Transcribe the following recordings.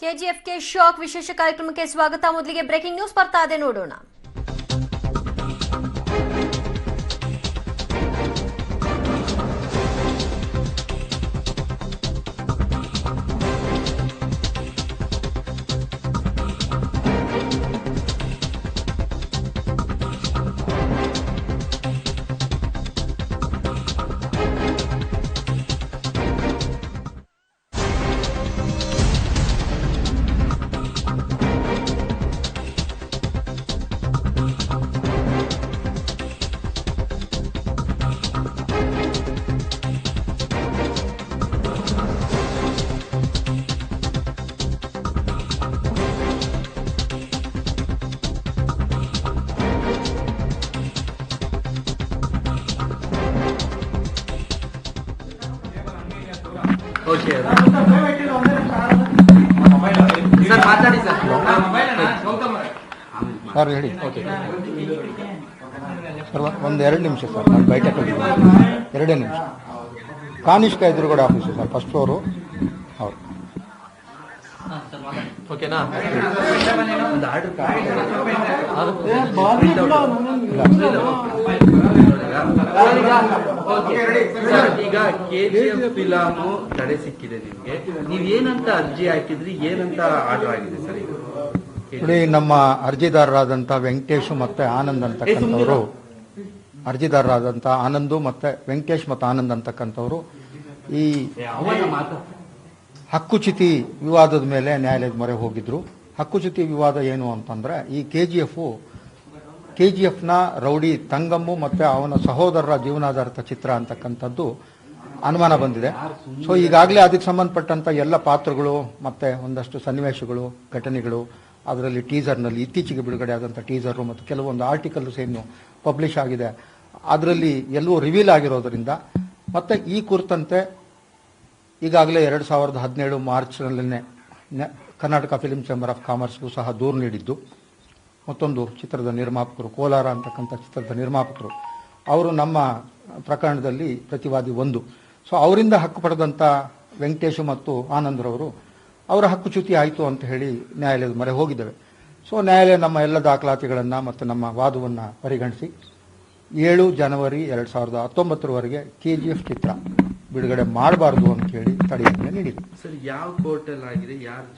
ಕೆಜಿಎಫ್ಕೆ shock ವಿಶೇಷ ಕಾರ್ಯಕ್ರಮಕ್ಕೆ ಸ್ವಾಗತ. ಮೊದಲಿಗೆ ಬ್ರೇಕಿಂಗ್ ನ್ಯೂಸ್ ಬರ್ತಾ ಇದೆ ನೋಡೋಣ. ಸರ್ ಮಾತಾಡಿ ಸರ್. ಸರ್ ಹೇಳಿ. ಸರ್ ಒಂದು ಎರಡು ನಿಮಿಷ ಸರ್ ನಾನು ಬೈಟ್ ಕಳಿದ್ದೀನಿ ಎರಡೇ ನಿಮಿಷ. ಕಾನಿಷ್ಕ ಎದುರುಗಡೆ ಆಫೀಸ್ ಸರ್ ಫಸ್ಟ್ ಫ್ಲೋರು ಹೌದು. ಓಕೆನಾ? ಆರ್ಡರ್ ಈಗ ಕೆಜಿಎಫ್ ಫಿಲಮು ತಡೆ ಸಿಕ್ಕಿದೆ ನಿಮ್ಗೆ. ನೀವೇನಂತ ಏನಂತ ಅರ್ಜಿ ಹಾಕಿದ್ರಿ ಏನಂತ ಆರ್ಡರ್ ಆಗಿದೆ ಸರ್ ನೋಡಿ ನಮ್ಮ ಅರ್ಜಿದಾರರಾದಂಥ ವೆಂಕಟೇಶ್ ಮತ್ತೆ ಆನಂದ್ ಅಂತಕ್ಕಂಥವ್ರು ಅರ್ಜಿದಾರರಾದಂಥ ಆನಂದು ಮತ್ತೆ ವೆಂಕಟೇಶ್ ಮತ್ತು ಆನಂದ್ ಅಂತಕ್ಕಂಥವ್ರು ಈ ಹಕ್ಕುಚ್ಯುತಿ ವಿವಾದದ ಮೇಲೆ ನ್ಯಾಯಾಲಯದ ಮೊರೆ ಹೋಗಿದ್ರು. ಹಕ್ಕುಚ್ಯುತಿ ವಿವಾದ ಏನು ಅಂತಂದ್ರೆ ಈ K G F K G ಎಫ್ನ rowdy Thangam ಮತ್ತೆ ಅವನ ಸಹೋದರರ ಜೀವನಾಧಾರಿತ ಚಿತ್ರ ಅಂತಕ್ಕಂಥದ್ದು ಅನುಮಾನ ಬಂದಿದೆ. ಸೊ ಈಗಾಗಲೇ ಅದಕ್ಕೆ ಸಂಬಂಧಪಟ್ಟಂತ ಎಲ್ಲ ಪಾತ್ರಗಳು ಮತ್ತೆ ಒಂದಷ್ಟು ಸನ್ನಿವೇಶಗಳು, ಘಟನೆಗಳು, ಅದರಲ್ಲಿ ಟೀಸರ್ನಲ್ಲಿ ಇತ್ತೀಚೆಗೆ ಬಿಡುಗಡೆ ಆದಂಥ ಟೀಸರು ಮತ್ತು ಕೆಲವೊಂದು ಆರ್ಟಿಕಲ್ ಏನು ಪಬ್ಲಿಷ್ ಆಗಿದೆ. ಅದರಲ್ಲಿ ಎಲ್ಲವೂ ರಿವೀಲ್ ಆಗಿರೋದ್ರಿಂದ ಮತ್ತೆ ಈ ಕುರಿತಂತೆ ಈಗಾಗಲೇ ಎರಡು ಸಾವಿರದ ಹದಿನೇಳು ಮಾರ್ಚ್ನಲ್ಲೇ ಕರ್ನಾಟಕ ಫಿಲ್ಮ್ ಚೇಂಬರ್ ಆಫ್ ಕಾಮರ್ಸ್ಗೂ ಸಹ ದೂರು ನೀಡಿದ್ದು. ಮತ್ತೊಂದು ಚಿತ್ರದ ನಿರ್ಮಾಪಕರು ಕೋಲಾರ ಅಂತಕ್ಕಂಥ ಚಿತ್ರದ ನಿರ್ಮಾಪಕರು. ಅವರು ನಮ್ಮ ಪ್ರಕರಣದಲ್ಲಿ ಪ್ರತಿವಾದಿ ಒಂದು. ಸೊ ಅವರಿಂದ ಹಕ್ಕು ಪಡೆದಂಥ ವೆಂಕಟೇಶ್ ಮತ್ತು ಆನಂದ್ರವರು ಅವರ ಹಕ್ಕುಚ್ಯುತಿ ಆಯಿತು ಅಂತ ಹೇಳಿ ನ್ಯಾಯಾಲಯದ ಮೊರೆ ಹೋಗಿದ್ದೇವೆ. ಸೊ ನ್ಯಾಯಾಲಯ ನಮ್ಮ ಎಲ್ಲ ದಾಖಲಾತಿಗಳನ್ನು ಮತ್ತು ನಮ್ಮ ವಾದವನ್ನು ಪರಿಗಣಿಸಿ ಏಳು ಜನವರಿ ಎರಡು ಸಾವಿರದ ಹತ್ತೊಂಬತ್ತರವರೆಗೆ ಕೆ ಜಿ ಎಫ್ ಚಿತ್ರ ಬಿಡುಗಡೆ ಮಾಡಬಾರ್ದು ಅಂತ ಹೇಳಿ ತಡೆಯಾಜ್ಞೆ ನೀಡಿದೆ. ಸರ್ ಯಾವ ಕೋರ್ಟಲ್ಲಿ ಆಗಿದೆ? ಯಾರು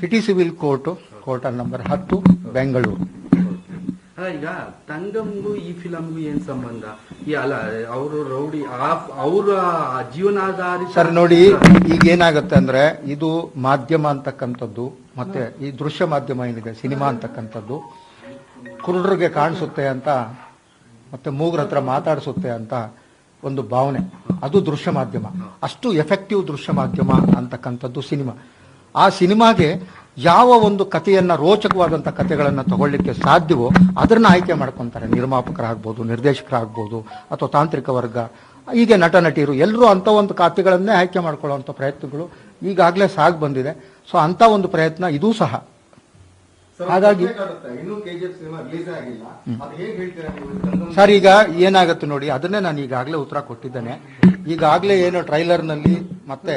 city civil court court number ಹತ್ತು ಬೆಂಗಳೂರು. ಈಗ ತಂಗಮ್ಗೂ ಈ ಫಿಲಮ್ಗೂ ಏನ್ ಸಂಬಂಧ? ಈ ಅಲ್ಲ ಅವರು ರೌಡಿ ಅವರ ಜೀವನಾಧಾರಿ ಸರ್ ನೋಡಿ ಈಗ ಏನಾಗುತ್ತೆ ಅಂದ್ರೆ ಇದು ಮಾಧ್ಯಮ ಅಂತಕ್ಕಂಥದ್ದು ಮತ್ತೆ ಈ ದೃಶ್ಯ ಮಾಧ್ಯಮ ಏನಿದೆ ಸಿನಿಮಾ ಅಂತಕ್ಕಂಥದ್ದು ಕುರುಡ್ರಿಗೆ ಕಾಣಿಸುತ್ತೆ ಅಂತ ಮತ್ತೆ ಮೂಗ್ರ ಹತ್ರ ಮಾತಾಡಿಸುತ್ತೆ ಅಂತ ಒಂದು ಭಾವನೆ. ಅದು ದೃಶ್ಯ ಮಾಧ್ಯಮ. ಅಷ್ಟು ಎಫೆಕ್ಟಿವ್ ದೃಶ್ಯ ಮಾಧ್ಯಮ ಅಂತಕ್ಕಂಥದ್ದು ಸಿನಿಮಾ. ಆ ಸಿನಿಮಾಗೆ ಯಾವ ಒಂದು ಕಥೆಯನ್ನ ರೋಚಕವಾದಂಥ ಕಥೆಗಳನ್ನು ತಗೊಳ್ಳಿಕ್ಕೆ ಸಾಧ್ಯವೋ ಅದನ್ನ ಆಯ್ಕೆ ಮಾಡ್ಕೊಂತಾರೆ. ನಿರ್ಮಾಪಕರಾಗ್ಬೋದು, ನಿರ್ದೇಶಕರಾಗ್ಬೋದು, ಅಥವಾ ತಾಂತ್ರಿಕ ವರ್ಗ, ಹೀಗೆ ನಟ, ನಟಿಯರು ಎಲ್ಲರೂ ಅಂಥ ಒಂದು ಖಾತೆಗಳನ್ನೇ ಆಯ್ಕೆ ಮಾಡ್ಕೊಳ್ಳುವಂಥ ಪ್ರಯತ್ನಗಳು ಈಗಾಗಲೇ ಸಾಗ್ ಬಂದಿದೆ. ಸೊ ಅಂಥ ಒಂದು ಪ್ರಯತ್ನ ಇದೂ ಸಹ. ಹಾಗಾಗಿ ಸರ್ ಈಗ ಏನಾಗುತ್ತೆ ನೋಡಿ ಅದನ್ನೇ ನಾನು ಈಗಾಗಲೇ ಉತ್ತರ ಕೊಟ್ಟಿದ್ದೇನೆ. ಈಗಾಗಲೇ ಏನು ಟ್ರೈಲರ್ನಲ್ಲಿ ಮತ್ತೆ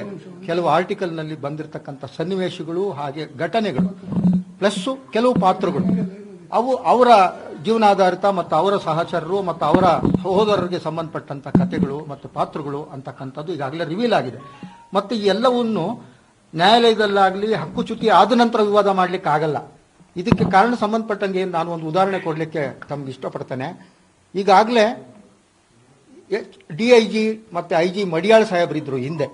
ಕೆಲವು ಆರ್ಟಿಕಲ್ನಲ್ಲಿ ಬಂದಿರತಕ್ಕಂಥ ಸನ್ನಿವೇಶಗಳು ಹಾಗೆ ಘಟನೆಗಳು ಪ್ಲಸ್ಸು ಕೆಲವು ಪಾತ್ರಗಳು. ಅವು ಅವರ ಜೀವನಾಧಾರಿತ ಮತ್ತು ಅವರ ಸಹಚರರು ಮತ್ತು ಅವರ ಸಹೋದರರಿಗೆ ಸಂಬಂಧಪಟ್ಟಂತ ಕಥೆಗಳು ಮತ್ತು ಪಾತ್ರಗಳು ಅಂತಕ್ಕಂಥದ್ದು ಈಗಾಗಲೇ ರಿವೀಲ್ ಆಗಿದೆ. ಮತ್ತು ಈ ಎಲ್ಲವನ್ನು ನ್ಯಾಯಾಲಯದಲ್ಲಾಗಲಿ ಹಕ್ಕುಚ್ಯುತಿ ಆದ ನಂತರ ವಿವಾದ ಮಾಡಲಿಕ್ಕೆ ಆಗಲ್ಲ ಇದಕ್ಕೆ ಕಾರಣ ಸಂಬಂಧಪಟ್ಟಂಗೆ ನಾನು ಒಂದು ಉದಾಹರಣೆ ಕೊಡಲಿಕ್ಕೆ ತಮ್ಗೆ ಇಷ್ಟಪಡ್ತೇನೆ. ಈಗಾಗಲೇ ಡಿ ಐ ಜಿ ಮತ್ತು ಐ ಜಿ ಮಡಿಯಾಳ್ ಸಾಹೇಬರಿದ್ದರು ಹಿಂದೆ.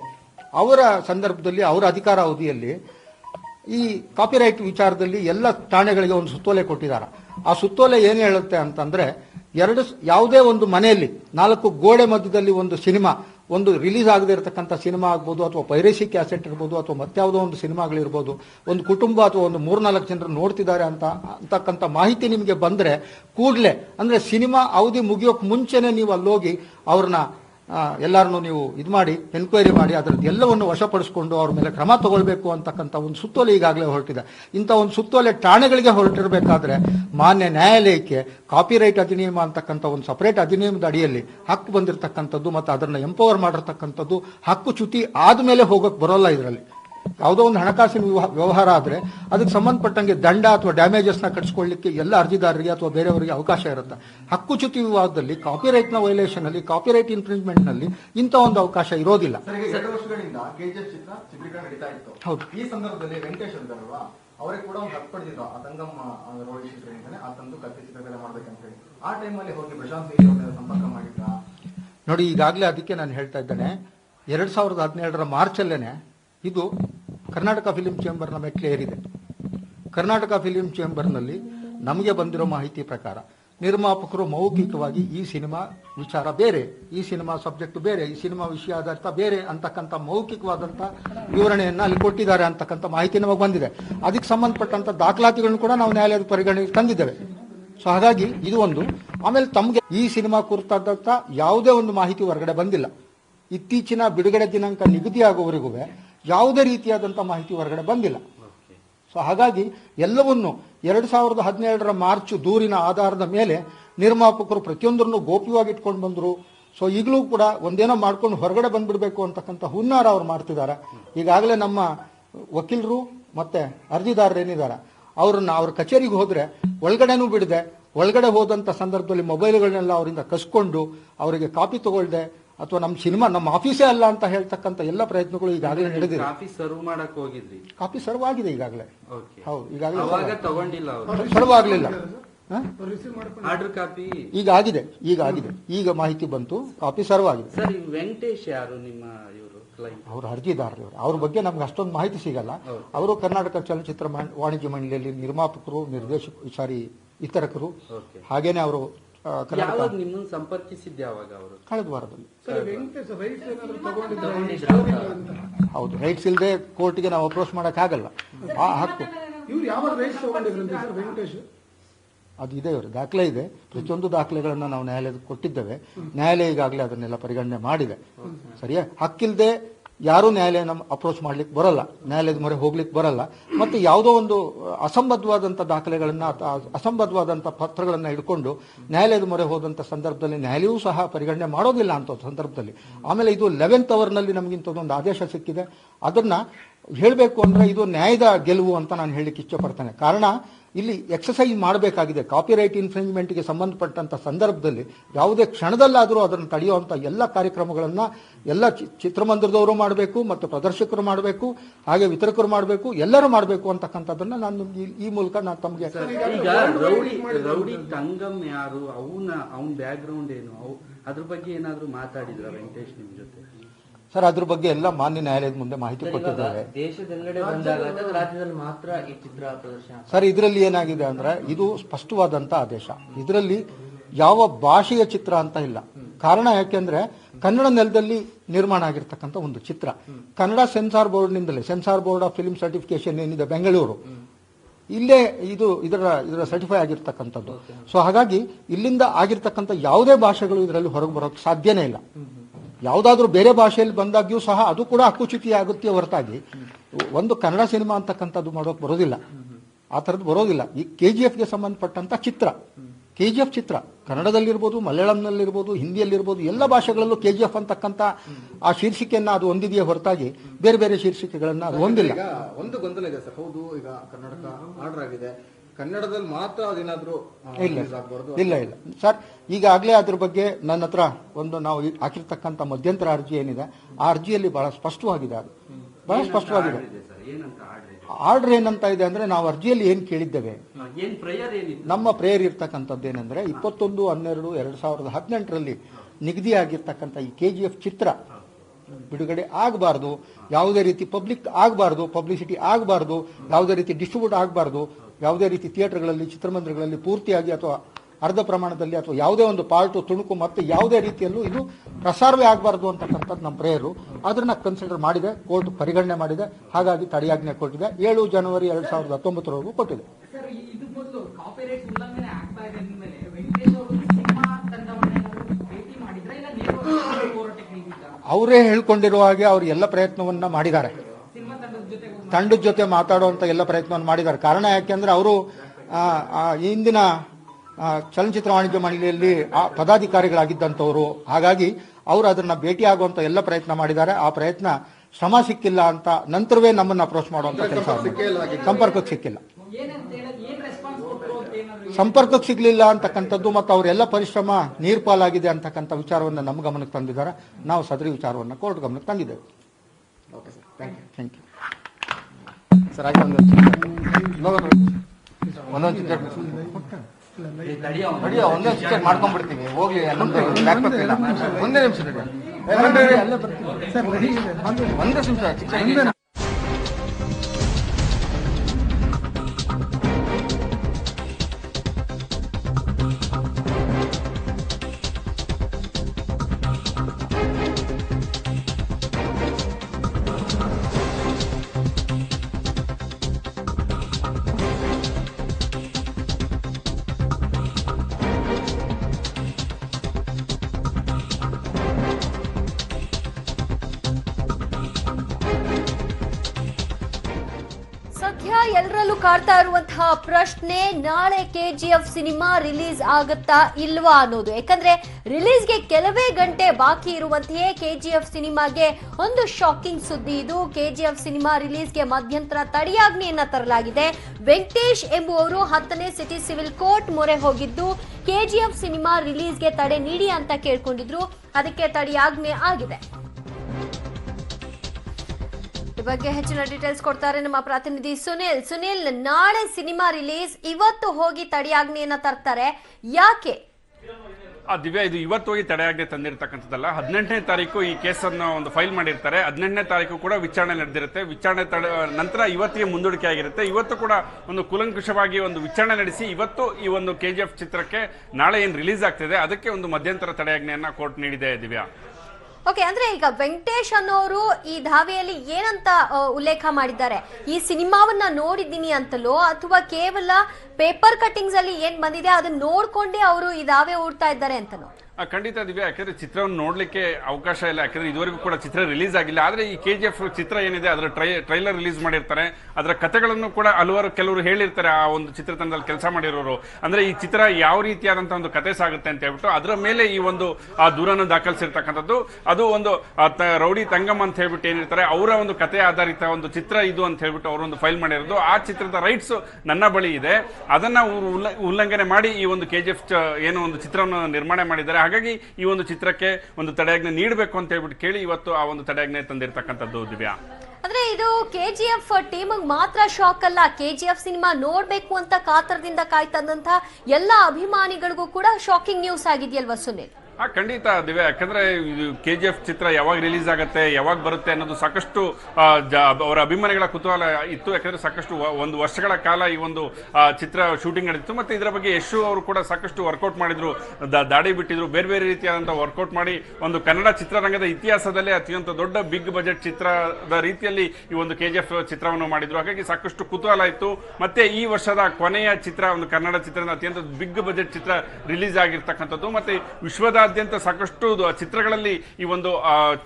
ಅವರ ಸಂದರ್ಭದಲ್ಲಿ, ಅವರ ಅಧಿಕಾರ ಅವಧಿಯಲ್ಲಿ ಈ ಕಾಪಿರೈಟ್ ವಿಚಾರದಲ್ಲಿ ಎಲ್ಲ ಠಾಣೆಗಳಿಗೆ ಒಂದು ಸುತ್ತೋಲೆ ಕೊಟ್ಟಿದ್ದಾರೆ. ಆ ಸುತ್ತೋಲೆ ಏನು ಹೇಳುತ್ತೆ ಅಂತಂದರೆ, ಎರಡು, ಯಾವುದೇ ಒಂದು ಮನೆಯಲ್ಲಿ ನಾಲ್ಕು ಗೋಡೆ ಮಧ್ಯದಲ್ಲಿ ಒಂದು ಸಿನಿಮಾ ಒಂದು ರಿಲೀಸ್ ಆಗದೆ ಇರತಕ್ಕಂಥ ಸಿನಿಮಾ ಆಗ್ಬೋದು ಅಥವಾ ಪೈರೇಸಿ ಕ್ಯಾಸೆಟ್ ಇರ್ಬೋದು ಅಥವಾ ಮತ್ಯಾವುದೋ ಒಂದು ಸಿನಿಮಾಗಳಿರ್ಬೋದು ಒಂದು ಕುಟುಂಬ ಅಥವಾ ಒಂದು ಮೂರ್ನಾಲ್ಕು ಜನರು ನೋಡ್ತಿದ್ದಾರೆ ಅಂತ, ಅಂತಕ್ಕಂಥ ಮಾಹಿತಿ ನಿಮಗೆ ಬಂದರೆ ಕೂಡಲೇ, ಅಂದರೆ ಸಿನಿಮಾ ಅವಧಿ ಮುಗಿಯೋಕೆ ಮುಂಚೆನೇ ನೀವು ಅಲ್ಲೋಗಿ ಅವ್ರನ್ನ ಎಲ್ಲರನ್ನು ನೀವು ಇದು ಮಾಡಿ ಎನ್ಕ್ವೈರಿ ಮಾಡಿ, ಅದರದ್ದು ಎಲ್ಲವನ್ನು ವಶಪಡಿಸಿಕೊಂಡು ಅವ್ರ ಮೇಲೆ ಕ್ರಮ ತಗೊಳ್ಬೇಕು ಅಂತಕ್ಕಂಥ ಒಂದು ಸುತ್ತೋಲೆ ಈಗಾಗಲೇ ಹೊರಟಿದೆ. ಇಂಥ ಒಂದು ಸುತ್ತೋಲೆ ಠಾಣೆಗಳಿಗೆ ಹೊರಟಿರಬೇಕಾದ್ರೆ ಮಾನ್ಯ ನ್ಯಾಯಾಲಯಕ್ಕೆ ಕಾಪಿರೈಟ್ ಅಧಿನಿಯಮ ಅಂತಕ್ಕಂಥ ಒಂದು ಸಪರೇಟ್ ಅಧಿನಿಯಮದ ಅಡಿಯಲ್ಲಿ ಹಕ್ಕು ಬಂದಿರತಕ್ಕಂಥದ್ದು ಮತ್ತು ಅದನ್ನು ಎಂಪವರ್ ಮಾಡಿರ್ತಕ್ಕಂಥದ್ದು ಹಕ್ಕು ಚ್ಯುತಿ ಆದಮೇಲೆ ಹೋಗೋಕೆ ಬರೋಲ್ಲ ಇದರಲ್ಲಿ. ಯಾವುದೋ ಒಂದು ಹಣಕಾಸಿನ ವ್ಯವಹ- ವ್ಯವಹಾರ ಆದರೆ ಅದಕ್ಕೆ ಸಂಬಂಧಪಟ್ಟಂಗೆ ದಂಡ ಅಥವಾ ಡ್ಯಾಮೇಜಸ್ನ ಕಟ್ಸ್ಕೊಳ್ಳಿಕ್ಕೆ ಎಲ್ಲ ಅರ್ಜಿದಾರರಿಗೆ ಅಥವಾ ಬೇರೆಯವರಿಗೆ ಅವಕಾಶ ಇರುತ್ತೆ. ಹಕ್ಕುಚ್ಯುತಿ ವಿವಾದದಲ್ಲಿ ಕಾಪಿರೈಟ್ನ ವೈಲೇಷನ್ ಕಾಪಿರೈಟ್ ಇನ್ಫ್ರಿಂಜ್ಮೆಂಟ್ನಲ್ಲಿ ಇಂಥ ಒಂದು ಅವಕಾಶ ಇರೋದಿಲ್ಲ. ಹೌದು. ಈ ಸಂದರ್ಭದಲ್ಲಿ ವೆಂಕಟೇಶ್ ಅವರೇ ಕೂಡ ಒಂದು ಹಕ್ಕು ಪಡೆದಿದ್ರು. ಆ ತಂಗಮ್ಮ ರೋಲ್ ರೋಡಿ ಚಿತ್ರದಿಂದನೇ ಆ ತಂದು ಕತ್ತಿ ಚಿತ್ರಕಲೆ ಮಾಡ್ಬೇಕಂತ ಹೇಳಿ. ಆ ಟೈಮಲ್ಲಿ ಹೋಗಿ ಪ್ರಶಾಂತ್ ಅವ್ರನ್ನ ಸಂಪರ್ಕ ಮಾಡಿದ್ರ? ನೋಡಿ ಈಗಾಗಲೇ ಅದಕ್ಕೆ ನಾನು ಹೇಳ್ತಾ ಇದ್ದೇನೆ. ಎರಡ್ ಸಾವಿರದ ಹದಿನೇಳರ ಮಾರ್ಚಲ್ಲೇನೆ ಇದು ಕರ್ನಾಟಕ ಫಿಲಿಂ ಚೇಂಬರ್ನ ಮೆಟ್ಲೆ ಏರಿದೆ ಕರ್ನಾಟಕ ಫಿಲಿಂ ಚೇಂಬರ್ನಲ್ಲಿ ನಮಗೆ ಬಂದಿರೋ ಮಾಹಿತಿ ಪ್ರಕಾರ ನಿರ್ಮಾಪಕರು ಮೌಖಿಕವಾಗಿ ಈ ಸಿನಿಮಾ ವಿಚಾರ ಬೇರೆ, ಈ ಸಿನಿಮಾ ಸಬ್ಜೆಕ್ಟ್ ಬೇರೆ, ಈ ಸಿನಿಮಾ ವಿಷಯ ಆಧಾರಿತ ಬೇರೆ ಅಂತಕ್ಕಂಥ ಮೌಖಿಕವಾದಂಥ ವಿವರಣೆಯನ್ನು ಅಲ್ಲಿ ಕೊಟ್ಟಿದ್ದಾರೆ ಅಂತಕ್ಕಂಥ ಮಾಹಿತಿ ನಮಗೆ ಬಂದಿದೆ. ಅದಕ್ಕೆ ಸಂಬಂಧಪಟ್ಟಂಥ ದಾಖಲಾತಿಗಳನ್ನು ಕೂಡ ನಾವು ನ್ಯಾಯಾಲಯದ ಪರಿಗಣನೆಗೆ ತಂದಿದ್ದೇವೆ. ಸೊ ಹಾಗಾಗಿ ಇದು ಒಂದು. ಆಮೇಲೆ ತಮಗೆ ಈ ಸಿನಿಮಾ ಕುರಿತಾದಂಥ ಯಾವುದೇ ಒಂದು ಮಾಹಿತಿ ಹೊರಗಡೆ ಬಂದಿಲ್ಲ. ಇತ್ತೀಚಿನ ಬಿಡುಗಡೆ ದಿನಾಂಕ ನಿಗದಿಯಾಗುವವರೆಗೂ ಯಾವುದೇ ರೀತಿಯಾದಂಥ ಮಾಹಿತಿ ಹೊರಗಡೆ ಬಂದಿಲ್ಲ. ಸೊ ಹಾಗಾಗಿ ಎಲ್ಲವನ್ನು ಎರಡು ಸಾವಿರದ ಹದಿನೇಳರ ಮಾರ್ಚ್ ದೂರಿನ ಆಧಾರದ ಮೇಲೆ ನಿರ್ಮಾಪಕರು ಪ್ರತಿಯೊಂದರನ್ನು ಗೋಪ್ಯವಾಗಿ ಇಟ್ಕೊಂಡು ಬಂದರು. ಸೊ ಈಗಲೂ ಕೂಡ ಒಂದೇನೋ ಮಾಡ್ಕೊಂಡು ಹೊರಗಡೆ ಬಂದ್ಬಿಡಬೇಕು ಅಂತಕ್ಕಂಥ ಹುನ್ನಾರ ಅವ್ರು ಮಾಡ್ತಿದ್ದಾರೆ. ಈಗಾಗಲೇ ನಮ್ಮ ವಕೀಲರು ಮತ್ತೆ ಅರ್ಜಿದಾರರು ಏನಿದ್ದಾರೆ, ಅವ್ರನ್ನ ಅವ್ರ ಕಚೇರಿಗೆ ಹೋದರೆ ಒಳಗಡೆನೂ ಬಿಡದೆ, ಒಳಗಡೆ ಹೋದಂಥ ಸಂದರ್ಭದಲ್ಲಿ ಮೊಬೈಲ್ಗಳನ್ನೆಲ್ಲ ಅವರಿಂದ ಕಸ್ಕೊಂಡು ಅವರಿಗೆ ಕಾಪಿ ತಗೊಳ್ದೆ ಅಥವಾ ನಮ್ಮ ಸಿನಿಮಾ ನಮ್ಮ ಆಫೀಸೇ ಅಲ್ಲ ಅಂತ ಹೇಳ್ತಕ್ಕಂಥ ಎಲ್ಲ ಪ್ರಯತ್ನಗಳು ಈಗಾಗಲೇ ನಡೆದಿದೆ. ಕಾಫಿ ಸರ್ವ್ ಮಾಡಕ್ ಹೋಗಿದ್ರಿ. ಕಾಫಿ ಸರ್ವ್ ಆಗಿದೆ ಈಗಾಗಲೇ. ಹೌದು ಈಗಾಗಲೇ ತಗೊಂಡಿಲ್ಲ ಸರ್ವ್ ಆಗಲಿಲ್ಲ. Order copy? ಈಗ ಆಗಿದೆ ಈಗ ಆಗಿದೆ. ಈಗ ಮಾಹಿತಿ ಬಂತು ಕಾಪಿ ಸರ್ವ್ ಆಗಿದೆ. ಸರ್ ಅರ್ಜಿದಾರ ವೆಂಕಟೇಶ್ ಯಾರು ನಿಮ್ಮ ಇವರು ಅವರು ಅರ್ಜಿದಾರರು ಇವರು. ಅವ್ರ ಬಗ್ಗೆ ನಮ್ಗೆ ಅಷ್ಟೊಂದು ಮಾಹಿತಿ ಸಿಗಲ್ಲ. ಅವರು ಕರ್ನಾಟಕ ಚಲನಚಿತ್ರ ವಾಣಿಜ್ಯ ಮಂಡಳಿಯಲ್ಲಿ ನಿರ್ಮಾಪಕರು ನಿರ್ದೇಶಕ ಸಾರಿ ವಿತರಕರು. ಹಾಗೇನೆ ಅವರು ಯಾವಾಗ ನಿಮ್ಮನ್ನು ಸಂಪರ್ಕಿಸಿದ್ದೆ ಯಾವಾಗ ಅವರು? ಕಳೆದ ವಾರದಲ್ಲಿ ಸರ್ ವೆಂಕಟೇಶ್ ರೈಟ್ ಏನಾದ್ರು ತಗೊಂಡಿದ್ರೆ? ಹೌದು ರೈಟ್ಸ್ ಇಲ್ಲದೆ ಕೋರ್ಟ್ಗೆ ನಾವು ಅಪ್ರೋಚ್ ಮಾಡೋಕ್ಕಾಗಲ್ಲ. ಆ ಹಕ್ಕು ಅದು ಇದೆ ಇವರು ದಾಖಲೆ ಇದೆ. ಪ್ರತಿಯೊಂದು ದಾಖಲೆಗಳನ್ನು ನಾವು ನ್ಯಾಯಾಲಯಕ್ಕೆ ಕೊಟ್ಟಿದ್ದೇವೆ. ನ್ಯಾಯಾಲಯ ಈಗಾಗಲೇ ಅದನ್ನೆಲ್ಲ ಪರಿಗಣನೆ ಮಾಡಿದೆ. ಸರಿಯಾ? ಹಕ್ಕಿಲ್ಲದೆ ಯಾರೂ ನ್ಯಾಯಾಲಯ ನಮ್ಮ ಅಪ್ರೋಚ್ ಮಾಡ್ಲಿಕ್ಕೆ ಬರಲ್ಲ. ನ್ಯಾಯಾಲಯದ ಮೊರೆ ಹೋಗ್ಲಿಕ್ಕೆ ಬರಲ್ಲ. ಮತ್ತು ಯಾವುದೋ ಒಂದು ಅಸಂಬದ್ಧವಾದಂಥ ದಾಖಲೆಗಳನ್ನು ಅಥವಾ ಅಸಂಬದ್ಧವಾದಂಥ ಪತ್ರಗಳನ್ನು ಹಿಡ್ಕೊಂಡು ನ್ಯಾಯಾಲಯದ ಮೊರೆ ಹೋದಂಥ ಸಂದರ್ಭದಲ್ಲಿ ನ್ಯಾಯಾಲಯವೂ ಸಹ ಪರಿಗಣನೆ ಮಾಡೋದಿಲ್ಲ ಅಂತ ಸಂದರ್ಭದಲ್ಲಿ. ಆಮೇಲೆ ಇದು ಲೆವೆಂತ್ ಅವರ್ನಲ್ಲಿ ನಮಗಿಂಥದ್ದೊಂದು ಆದೇಶ ಸಿಕ್ಕಿದೆ. ಅದನ್ನ ಹೇಳಬೇಕು ಅಂದ್ರೆ ಇದು ನ್ಯಾಯದ ಗೆಲುವು ಅಂತ ನಾನು ಹೇಳಲಿಕ್ಕೆ ಇಷ್ಟಪಡ್ತೇನೆ. ಕಾರಣ ಇಲ್ಲಿ ಎಕ್ಸಸೈಸ್ ಮಾಡಬೇಕಾಗಿದೆ. ಕಾಪಿರೈಟ್ ಇನ್ಫ್ರಿಂಜ್ಮೆಂಟ್ಗೆ ಸಂಬಂಧಪಟ್ಟಂತ ಸಂದರ್ಭದಲ್ಲಿ ಯಾವುದೇ ಕ್ಷಣದಲ್ಲಾದರೂ ಅದನ್ನು ತಡೆಯುವಂಥ ಎಲ್ಲ ಕಾರ್ಯಕ್ರಮಗಳನ್ನು ಎಲ್ಲ ಚಿತ್ರಮಂದಿರದವರು ಮಾಡಬೇಕು ಮತ್ತು ಪ್ರದರ್ಶಕರು ಮಾಡಬೇಕು, ಹಾಗೆ ವಿತರಕರು ಮಾಡಬೇಕು, ಎಲ್ಲರೂ ಮಾಡಬೇಕು ಅಂತಕ್ಕಂಥದ್ದನ್ನ ನಾನು ಈ- ಮೂಲಕ ನಾನು ತಮಗೆ ತಂಗಮ್ ಯಾರು? ಅವನ ಅವನ ಬ್ಯಾಕ್ಗ್ರೌಂಡ್ ಏನು? ಅದ್ರ ಬಗ್ಗೆ ಏನಾದರೂ ಮಾತಾಡಿದ್ರ ವೆಂಕಟೇಶ್ ನಿಮ್ಮ ಜೊತೆ? ಸರ್ ಅದ್ರ ಬಗ್ಗೆ ಎಲ್ಲ ಮಾನ್ಯ ನ್ಯಾಯಾಲಯದ ಮುಂದೆ ಮಾಹಿತಿ ಕೊಟ್ಟಿದ್ದಾರೆ ಇವಾಗ ಕೊಟ್ಟಿದ್ದೇವೆ ದೇಶದೆಲ್ಲೆಡೆ ಬಂದಾಗ ಅಥವಾ ರಾಜ್ಯದಲ್ಲಿ ಮಾತ್ರ ಈ ಚಿತ್ರ ಪ್ರದರ್ಶನ ಸರ್ ಇದರಲ್ಲಿ ಏನಾಗಿದೆ ಅಂದ್ರೆ ಇದು ಸ್ಪಷ್ಟವಾದಂತ ಆದೇಶ. ಇದರಲ್ಲಿ ಯಾವ ಭಾಷೆಯ ಚಿತ್ರ ಅಂತ ಇಲ್ಲ. ಕಾರಣ ಯಾಕೆಂದ್ರೆ ಕನ್ನಡ ನೆಲದಲ್ಲಿ ನಿರ್ಮಾಣ ಆಗಿರ್ತಕ್ಕಂಥ ಒಂದು ಚಿತ್ರ. Kannada censor ಬೋರ್ಡ್ನಿಂದಲೇ censor board of film certification ಏನಿದೆ ಬೆಂಗಳೂರು. ಇಲ್ಲೇ ಇದು ಇದರ ಇದರ ಸರ್ಟಿಫೈ ಆಗಿರ್ತಕ್ಕಂಥದ್ದು. ಸೊ ಹಾಗಾಗಿ ಇಲ್ಲಿಂದ ಆಗಿರ್ತಕ್ಕಂಥ ಯಾವುದೇ ಭಾಷೆಗಳು ಇದರಲ್ಲಿ ಹೊರಗೆ ಬರೋಕ್ಕೆ ಸಾಧ್ಯನೇ ಇಲ್ಲ. ಯಾವುದಾದ್ರೂ ಬೇರೆ ಭಾಷೆಯಲ್ಲಿ ಬಂದಾಗ್ಯೂ ಸಹ ಅದು ಕೂಡ ಹಕ್ಕುಚ್ಯುತಿ ಆಗುತ್ತೆ ಹೊರತಾಗಿ. ಒಂದು ಕನ್ನಡ ಸಿನಿಮಾ ಅಂತಕ್ಕಂಥದ್ದು ಮಾಡೋಕೆ ಬರೋದಿಲ್ಲ. ಆ ಥರದ್ದು ಬರೋದಿಲ್ಲ. ಈ ಕೆ ಜಿ ಎಫ್ಗೆ ಸಂಬಂಧಪಟ್ಟಂಥ ಚಿತ್ರ. ಕೆ ಜಿ ಎಫ್ ಚಿತ್ರ. ಕನ್ನಡದಲ್ಲಿರ್ಬೋದು, ಮಲಯಾಳಂನಲ್ಲಿರ್ಬೋದು, ಹಿಂದಿಯಲ್ಲಿರ್ಬೋದು, ಎಲ್ಲ ಭಾಷೆಗಳಲ್ಲೂ ಕೆ ಜಿ ಎಫ್ ಅಂತಕ್ಕಂಥ ಆ ಶೀರ್ಷಿಕೆಯನ್ನು ಅದು ಹೊಂದಿದೆಯೇ ಹೊರತಾಗಿ ಬೇರೆ ಬೇರೆ ಶೀರ್ಷಿಕೆಗಳನ್ನು ಅದು ಹೊಂದಿಲ್ಲ. ಒಂದು ಗೊಂದಲ ಇದೆ ಸರ್. ಹೌದು, ಈಗ ಕರ್ನಾಟಕ ಆರ್ಡರ್ ಆಗಿದೆ. ಕನ್ನಡದಲ್ಲಿ ಮಾತ್ರ ಅದೇನಾದ್ರೂ ಇಲ್ಲ ಇಲ್ಲ. ಇಲ್ಲ ಸರ್ ಈಗಾಗಲೇ ಅದ್ರ ಬಗ್ಗೆ ನನ್ನ ಹತ್ರ ಒಂದು ನಾವು ಹಾಕಿರ್ತಕ್ಕಂಥ ಮಧ್ಯಂತರ ಅರ್ಜಿ ಏನಿದೆ ಆ ಅರ್ಜಿಯಲ್ಲಿ ಬಹಳ ಸ್ಪಷ್ಟವಾಗಿದೆ ಅದು. ಬಹಳ ಸ್ಪಷ್ಟವಾಗಿದೆ. ಆರ್ಡರ್ ಏನಂತ ಇದೆ? ಅಂದ್ರೆ ನಾವು ಅರ್ಜಿಯಲ್ಲಿ ಏನು ಕೇಳಿದ್ದೇವೆ? ಏನ್ ಪ್ರೇಯರ್ ಏನಿತ್ತು? ನಮ್ಮ ಪ್ರೇಯರ್ ಇರ್ತಕ್ಕಂಥದ್ದು ಏನಂದ್ರೆ ಇಪ್ಪತ್ತೊಂದು ಹನ್ನೆರಡು ಎರಡು ಸಾವಿರದ ಹದಿನೆಂಟರಲ್ಲಿ ನಿಗದಿಯಾಗಿರ್ತಕ್ಕಂಥ ಈ ಕೆ ಜಿ ಎಫ್ ಚಿತ್ರ ಬಿಡುಗಡೆ ಆಗಬಾರ್ದು. ಯಾವುದೇ ರೀತಿ ಪಬ್ಲಿಕ್ ಆಗಬಾರ್ದು ಪಬ್ಲಿಸಿಟಿ ಆಗಬಾರ್ದು ಯಾವುದೇ ರೀತಿ ಡಿಸ್ಟ್ರಿಬ್ಯೂಟ್ ಆಗಬಾರ್ದು ಯಾವುದೇ ರೀತಿ ಥಿಯೇಟರ್ಗಳಲ್ಲಿ ಚಿತ್ರಮಂದಿರಗಳಲ್ಲಿ ಪೂರ್ತಿಯಾಗಿ ಅಥವಾ ಅರ್ಧ ಪ್ರಮಾಣದಲ್ಲಿ ಅಥವಾ ಯಾವುದೇ ಒಂದು ಪಾರ್ಟು ತುಣುಕು ಮತ್ತು ಯಾವುದೇ ರೀತಿಯಲ್ಲೂ ಇದು ಪ್ರಸಾರವೇ ಆಗಬಾರ್ದು ಅಂತಕ್ಕಂಥದ್ದು ನಮ್ಮ ಪ್ರೇಯರು. ಅದನ್ನು ಕನ್ಸಿಡರ್ ಮಾಡಿದೆ ಕೋರ್ಟ್ ಪರಿಗಣನೆ ಮಾಡಿದೆ. ಹಾಗಾಗಿ ತಡೆಯಾಜ್ಞೆ ಕೊಟ್ಟಿದೆ. ಏಳು ಜನವರಿ ಎರಡು ಸಾವಿರದ ಹತ್ತೊಂಬತ್ತರವರೆಗೂ ಕೊಟ್ಟಿದೆ? ಅವರೇ ಹೇಳ್ಕೊಂಡಿರುವ ಹಾಗೆ ಅವರು ಎಲ್ಲ ಪ್ರಯತ್ನವನ್ನ ಮಾಡಿದ್ದಾರೆ. ತಂಡದ ಜೊತೆ ಮಾತಾಡುವಂಥ ಎಲ್ಲ ಪ್ರಯತ್ನವನ್ನು ಮಾಡಿದ್ದಾರೆ. ಕಾರಣ ಯಾಕೆಂದ್ರೆ ಅವರು ಇಂದಿನ ಚಲನಚಿತ್ರ ವಾಣಿಜ್ಯ ಮಂಡಳಿಯಲ್ಲಿ ಆ ಪದಾಧಿಕಾರಿಗಳಾಗಿದ್ದಂಥವರು. ಹಾಗಾಗಿ ಅವರು ಅದನ್ನ ಭೇಟಿ ಆಗುವಂತ ಎಲ್ಲ ಪ್ರಯತ್ನ ಮಾಡಿದ್ದಾರೆ. ಆ ಪ್ರಯತ್ನ ಶ್ರಮ ಸಿಕ್ಕಿಲ್ಲ ಅಂತ ನಂತರವೇ ನಮ್ಮನ್ನು ಅಪ್ರೋಚ್ ಮಾಡುವಂಥ ಕೆಲಸ ಸಂಪರ್ಕಕ್ಕೆ ಸಿಕ್ಕಿಲ್ಲ. ಏನಂತ ಹೇಳೋದು ಏನ್ ರೆಸ್ಪಾನ್ಸ್ ಕೊಟ್ಟರು ಅಂತ ಏನಾದ್ರು ಸಂಪರ್ಕಕ್ಕೆ ಸಿಗಲಿಲ್ಲ ಅಂತಕ್ಕಂಥದ್ದು ಮತ್ತು ಅವರೆಲ್ಲ ಪರಿಶ್ರಮ ನೀರ್ಪಾಲಾಗಿದೆ ಅಂತಕ್ಕಂಥ ವಿಚಾರವನ್ನು ನಮ್ಮ ಗಮನಕ್ಕೆ ತಂದಿದ್ದಾರೆ. ನಾವು ಸದರಿ ವಿಚಾರವನ್ನು ಕೋರ್ಟ್ ಗಮನಕ್ಕೆ ತಂದಿದ್ದೇವೆ. Okay sir thank you thank you sir ಹಾಗೆ ಒಂದು ಒಂದೊಂದು ನಡಿಯೋ ಒಂದೇ ಟಿಕೆಟ್ ಮಾಡ್ಕೊಂಡ್ಬಿಡ್ತೀವಿ ಇಲ್ಲ. ಒಂದೇ ನಿಮಿಷ ಒಂದೇ ನಿಮಿಷ ಟಿಕೆಟ್ ಪ್ರಶ್ನೆ, ನಾಳೆ ಎಫ್ ಸಿನಿಮಾ ರಿಲೀಸ್ ಆಗುತ್ತಾ ಇಲ್ವಾ ಅನ್ನೋದು. ಯಾಕಂದ್ರೆ ರಿಲೀಸ್ಗೆ ಕೆಲವೇ ಗಂಟೆ ಬಾಕಿ ಇರುವಂತೆಯೇ ಕೆಜಿಎಫ್ ಸಿನಿಮಾಗೆ ಒಂದು ಶಾಕಿಂಗ್ ಸುದ್ದಿ ಇದು. ಕೆಜಿಎಫ್ ಸಿನಿಮಾ ರಿಲೀಸ್ಗೆ ಮಧ್ಯಂತರ ತಡೆಯಾಜ್ಞೆಯನ್ನ ತರಲಾಗಿದೆ. ವೆಂಕಟೇಶ್ ಎಂಬುವರು ಹತ್ತನೇ ಸಿಟಿ ಸಿವಿಲ್ ಕೋರ್ಟ್ ಮೊರೆ ಹೋಗಿದ್ದು ಕೆಜಿಎಫ್ ಸಿನಿಮಾ ರಿಲೀಸ್ಗೆ ತಡೆ ನೀಡಿ ಅಂತ ಕೇಳ್ಕೊಂಡಿದ್ರು. ಅದಕ್ಕೆ ತಡೆಯಾಜ್ಞೆ ಆಗಿದೆ. ಬಗ್ಗೆ ಹೆಚ್ಚಿನ ಡೀಟೇಲ್ಸ್ ಕೊಡ್ತಾರೆ ನಮ್ಮ ಪ್ರತಿನಿಧಿ ಸುನಿಲ್. ಸುನಿಲ್, ನಾಳೆ ಸಿನಿಮಾ ರಿಲೀಸ್ ಇವತ್ತು ಹೋಗಿ ತಡೆಯಾಜ್ಞೆಯನ್ನ ತರ್ತಾರೆ. ಯಾಕೆ? ಆ, ದಿವ್ಯಾ, ಇದು ಇವತ್ತು ಹೋಗಿ ತಡೆಯಾಗದೆ ತಂದಿರತಕ್ಕಂಥದ್ದಲ್ಲ. ಹದಿನೆಂಟನೇ ತಾರೀಕು ಈ ಕೇಸನ್ನು ಒಂದು ಫೈಲ್ ಮಾಡಿರ್ತಾರೆ. ಹದಿನೆಂಟನೇ ತಾರೀಕು ಕೂಡ ವಿಚಾರಣೆ ನಡೆದಿರುತ್ತೆ. ವಿಚಾರಣೆ ತಡೆ, ನಂತರ ಇವತ್ತಿಗೆ ಮುಂದೂಡಿಕೆ ಆಗಿರುತ್ತೆ. ಇವತ್ತು ಕೂಡ ಒಂದು ಕೂಲಂಕುಷವಾಗಿ ಒಂದು ವಿಚಾರಣೆ ನಡೆಸಿ, ಇವತ್ತು ಈ ಒಂದು ಕೆ ಜಿ ಎಫ್ ಚಿತ್ರಕ್ಕೆ ನಾಳೆ ಏನು ರಿಲೀಸ್ ಆಗ್ತಿದೆ, ಅದಕ್ಕೆ ಒಂದು ಮಧ್ಯಂತರ ತಡೆಯಾಜ್ಞೆಯನ್ನು ಕೋರ್ಟ್ ನೀಡಿದೆ ದಿವ್ಯಾ. ಓಕೆ ಅಂದ್ರೆ ಈಗ ವೆಂಕಟೇಶ್ ಅನ್ನೋರು ಈ ಧಾವೆಯಲ್ಲಿ ಏನಂತ ಉಲ್ಲೇಖ ಮಾಡಿದ್ದಾರೆ? ಈ ಸಿನಿಮಾವನ್ನ ನೋಡಿದ್ದೀನಿ ಅಂತಲೋ ಅಥವಾ ಕೇವಲ ಪೇಪರ್ ಕಟ್ಟಿಂಗ್ಸ್ ಅಲ್ಲಿ ಏನ್ ಬಂದಿದೆ ಅದನ್ನ ನೋಡ್ಕೊಂಡೇ ಅವರು ಈ ದಾವೆ ಹೂಡ್ತಾ ಇದ್ದಾರೆ ಅಂತನೋ? ಆ, ಖಂಡಿತ ದಿವ್ಯಾ, ಯಾಕಂದ್ರೆ ಚಿತ್ರವನ್ನು ನೋಡಲಿಕ್ಕೆ ಅವಕಾಶ ಇಲ್ಲ. ಯಾಕಂದ್ರೆ ಇದುವರೆಗೂ ಕೂಡ ಚಿತ್ರ ರಿಲೀಸ್ ಆಗಿಲ್ಲ. ಆದ್ರೆ ಈ ಕೆ ಜಿ ಎಫ್ ಚಿತ್ರ ಏನಿದೆ, ಅದರ ಟ್ರೈ ಟ್ರೈಲರ್ ರಿಲೀಸ್ ಮಾಡಿರ್ತಾರೆ. ಅದರ ಕಥೆಗಳನ್ನು ಕೂಡ ಹಲವಾರು ಕೆಲವರು ಹೇಳಿರ್ತಾರೆ ಆ ಒಂದು ಚಿತ್ರತಂಡದಲ್ಲಿ ಕೆಲಸ ಮಾಡಿರೋರು. ಅಂದ್ರೆ ಈ ಚಿತ್ರ ಯಾವ ರೀತಿಯಾದಂಥ ಒಂದು ಕತೆ ಸಾಗುತ್ತೆ ಅಂತ ಹೇಳ್ಬಿಟ್ಟು, ಅದರ ಮೇಲೆ ಈ ಒಂದು, ಆ ದೂರನ್ನು ದಾಖಲಿಸಿರ್ತಕ್ಕಂಥದ್ದು, ಅದು ಒಂದು ರೌಡಿ ತಂಗಮ್ ಅಂತ ಹೇಳ್ಬಿಟ್ಟು ಏನಿರ್ತಾರೆ, ಅವರ ಒಂದು ಕತೆ ಆಧಾರಿತ ಒಂದು ಚಿತ್ರ ಇದು ಅಂತ ಹೇಳ್ಬಿಟ್ಟು ಅವರೊಂದು ಫೈಲ್ ಮಾಡಿರೋದು. ಆ ಚಿತ್ರದ ರೈಟ್ಸ್ ನನ್ನ ಬಳಿ ಇದೆ. ಅದನ್ನ ಉಲ್ಲಂಘನೆ ಮಾಡಿ ಈ ಒಂದು ಕೆ ಜಿ ಎಫ್ ಏನು ಒಂದು ಚಿತ್ರವನ್ನು ನಿರ್ಮಾಣ ಮಾಡಿದ್ದಾರೆ. ಹಾಗಾಗಿ ಈ ಒಂದು ಚಿತ್ರಕ್ಕೆ ಒಂದು ತಡೆಯಾಜ್ಞೆ ನೀಡಬೇಕು ಅಂತ ಹೇಳ್ಬಿಟ್ಟು ಕೇಳಿ ಇವತ್ತು ಆ ಒಂದು ತಡೆಯಾಜ್ಞೆ ತಂದಿರತಕ್ಕಂಥದ್ದು ದಿವ್ಯಾ. ಅಂದ್ರೆ ಇದು ಕೆಜಿಎಫ್ ಟೀಮ್ ಮಾತ್ರ ಶಾಕ್ ಅಲ್ಲ. ಕೆಜಿಎಫ್ ಸಿನಿಮಾ ನೋಡ್ಬೇಕು ಅಂತ ಕಾತರದಿಂದ ಕಾಯ್ತಂದಂತ ಎಲ್ಲ ಅಭಿಮಾನಿಗಳಿಗೂ ಕೂಡ ಶಾಕಿಂಗ್ ನ್ಯೂಸ್ ಆಗಿದೆಯಲ್ವಾ ಸುನಿಲ್? ಆ, ಖಂಡಿತ ದಿವ್ಯ, ಯಾಕಂದ್ರೆ ಕೆ ಜಿ ಎಫ್ ಚಿತ್ರ ಯಾವಾಗ ರಿಲೀಸ್ ಆಗುತ್ತೆ, ಯಾವಾಗ ಬರುತ್ತೆ ಅನ್ನೋದು ಸಾಕಷ್ಟು ಅವರ ಅಭಿಮಾನಿಗಳ ಕುತೂಹಲ ಇತ್ತು. ಯಾಕಂದ್ರೆ ಸಾಕಷ್ಟು ಒಂದು ವರ್ಷಗಳ ಕಾಲ ಈ ಒಂದು ಚಿತ್ರ ಶೂಟಿಂಗ್ ನಡೀತು ಮತ್ತೆ ಇದರ ಬಗ್ಗೆ ಯಶು ಅವರು ಕೂಡ ಸಾಕಷ್ಟು ವರ್ಕೌಟ್ ಮಾಡಿದ್ರು ದಾಡಿ ಬಿಟ್ಟಿದ್ರು. ಬೇರೆ ಬೇರೆ ರೀತಿಯಾದಂಥ ವರ್ಕೌಟ್ ಮಾಡಿ ಒಂದು ಕನ್ನಡ ಚಿತ್ರರಂಗದ ಇತಿಹಾಸದಲ್ಲೇ ಅತ್ಯಂತ ದೊಡ್ಡ ಬಿಗ್ ಬಜೆಟ್ ಚಿತ್ರದ ರೀತಿಯಲ್ಲಿ ಈ ಒಂದು ಕೆ ಜಿ ಎಫ್ ಚಿತ್ರವನ್ನು ಮಾಡಿದ್ರು. ಹಾಗಾಗಿ ಸಾಕಷ್ಟು ಕುತೂಹಲ ಇತ್ತು. ಮತ್ತೆ ಈ ವರ್ಷದ ಕೊನೆಯ ಚಿತ್ರ, ಒಂದು ಕನ್ನಡ ಚಿತ್ರದ ಅತ್ಯಂತ ಬಿಗ್ ಬಜೆಟ್ ಚಿತ್ರ ರಿಲೀಸ್ ಆಗಿರ್ತಕ್ಕಂಥದ್ದು. ಮತ್ತೆ ವಿಶ್ವದಾದ್ಯಂತ ಸಾಕಷ್ಟು ಚಿತ್ರಗಳಲ್ಲಿ ಈ ಒಂದು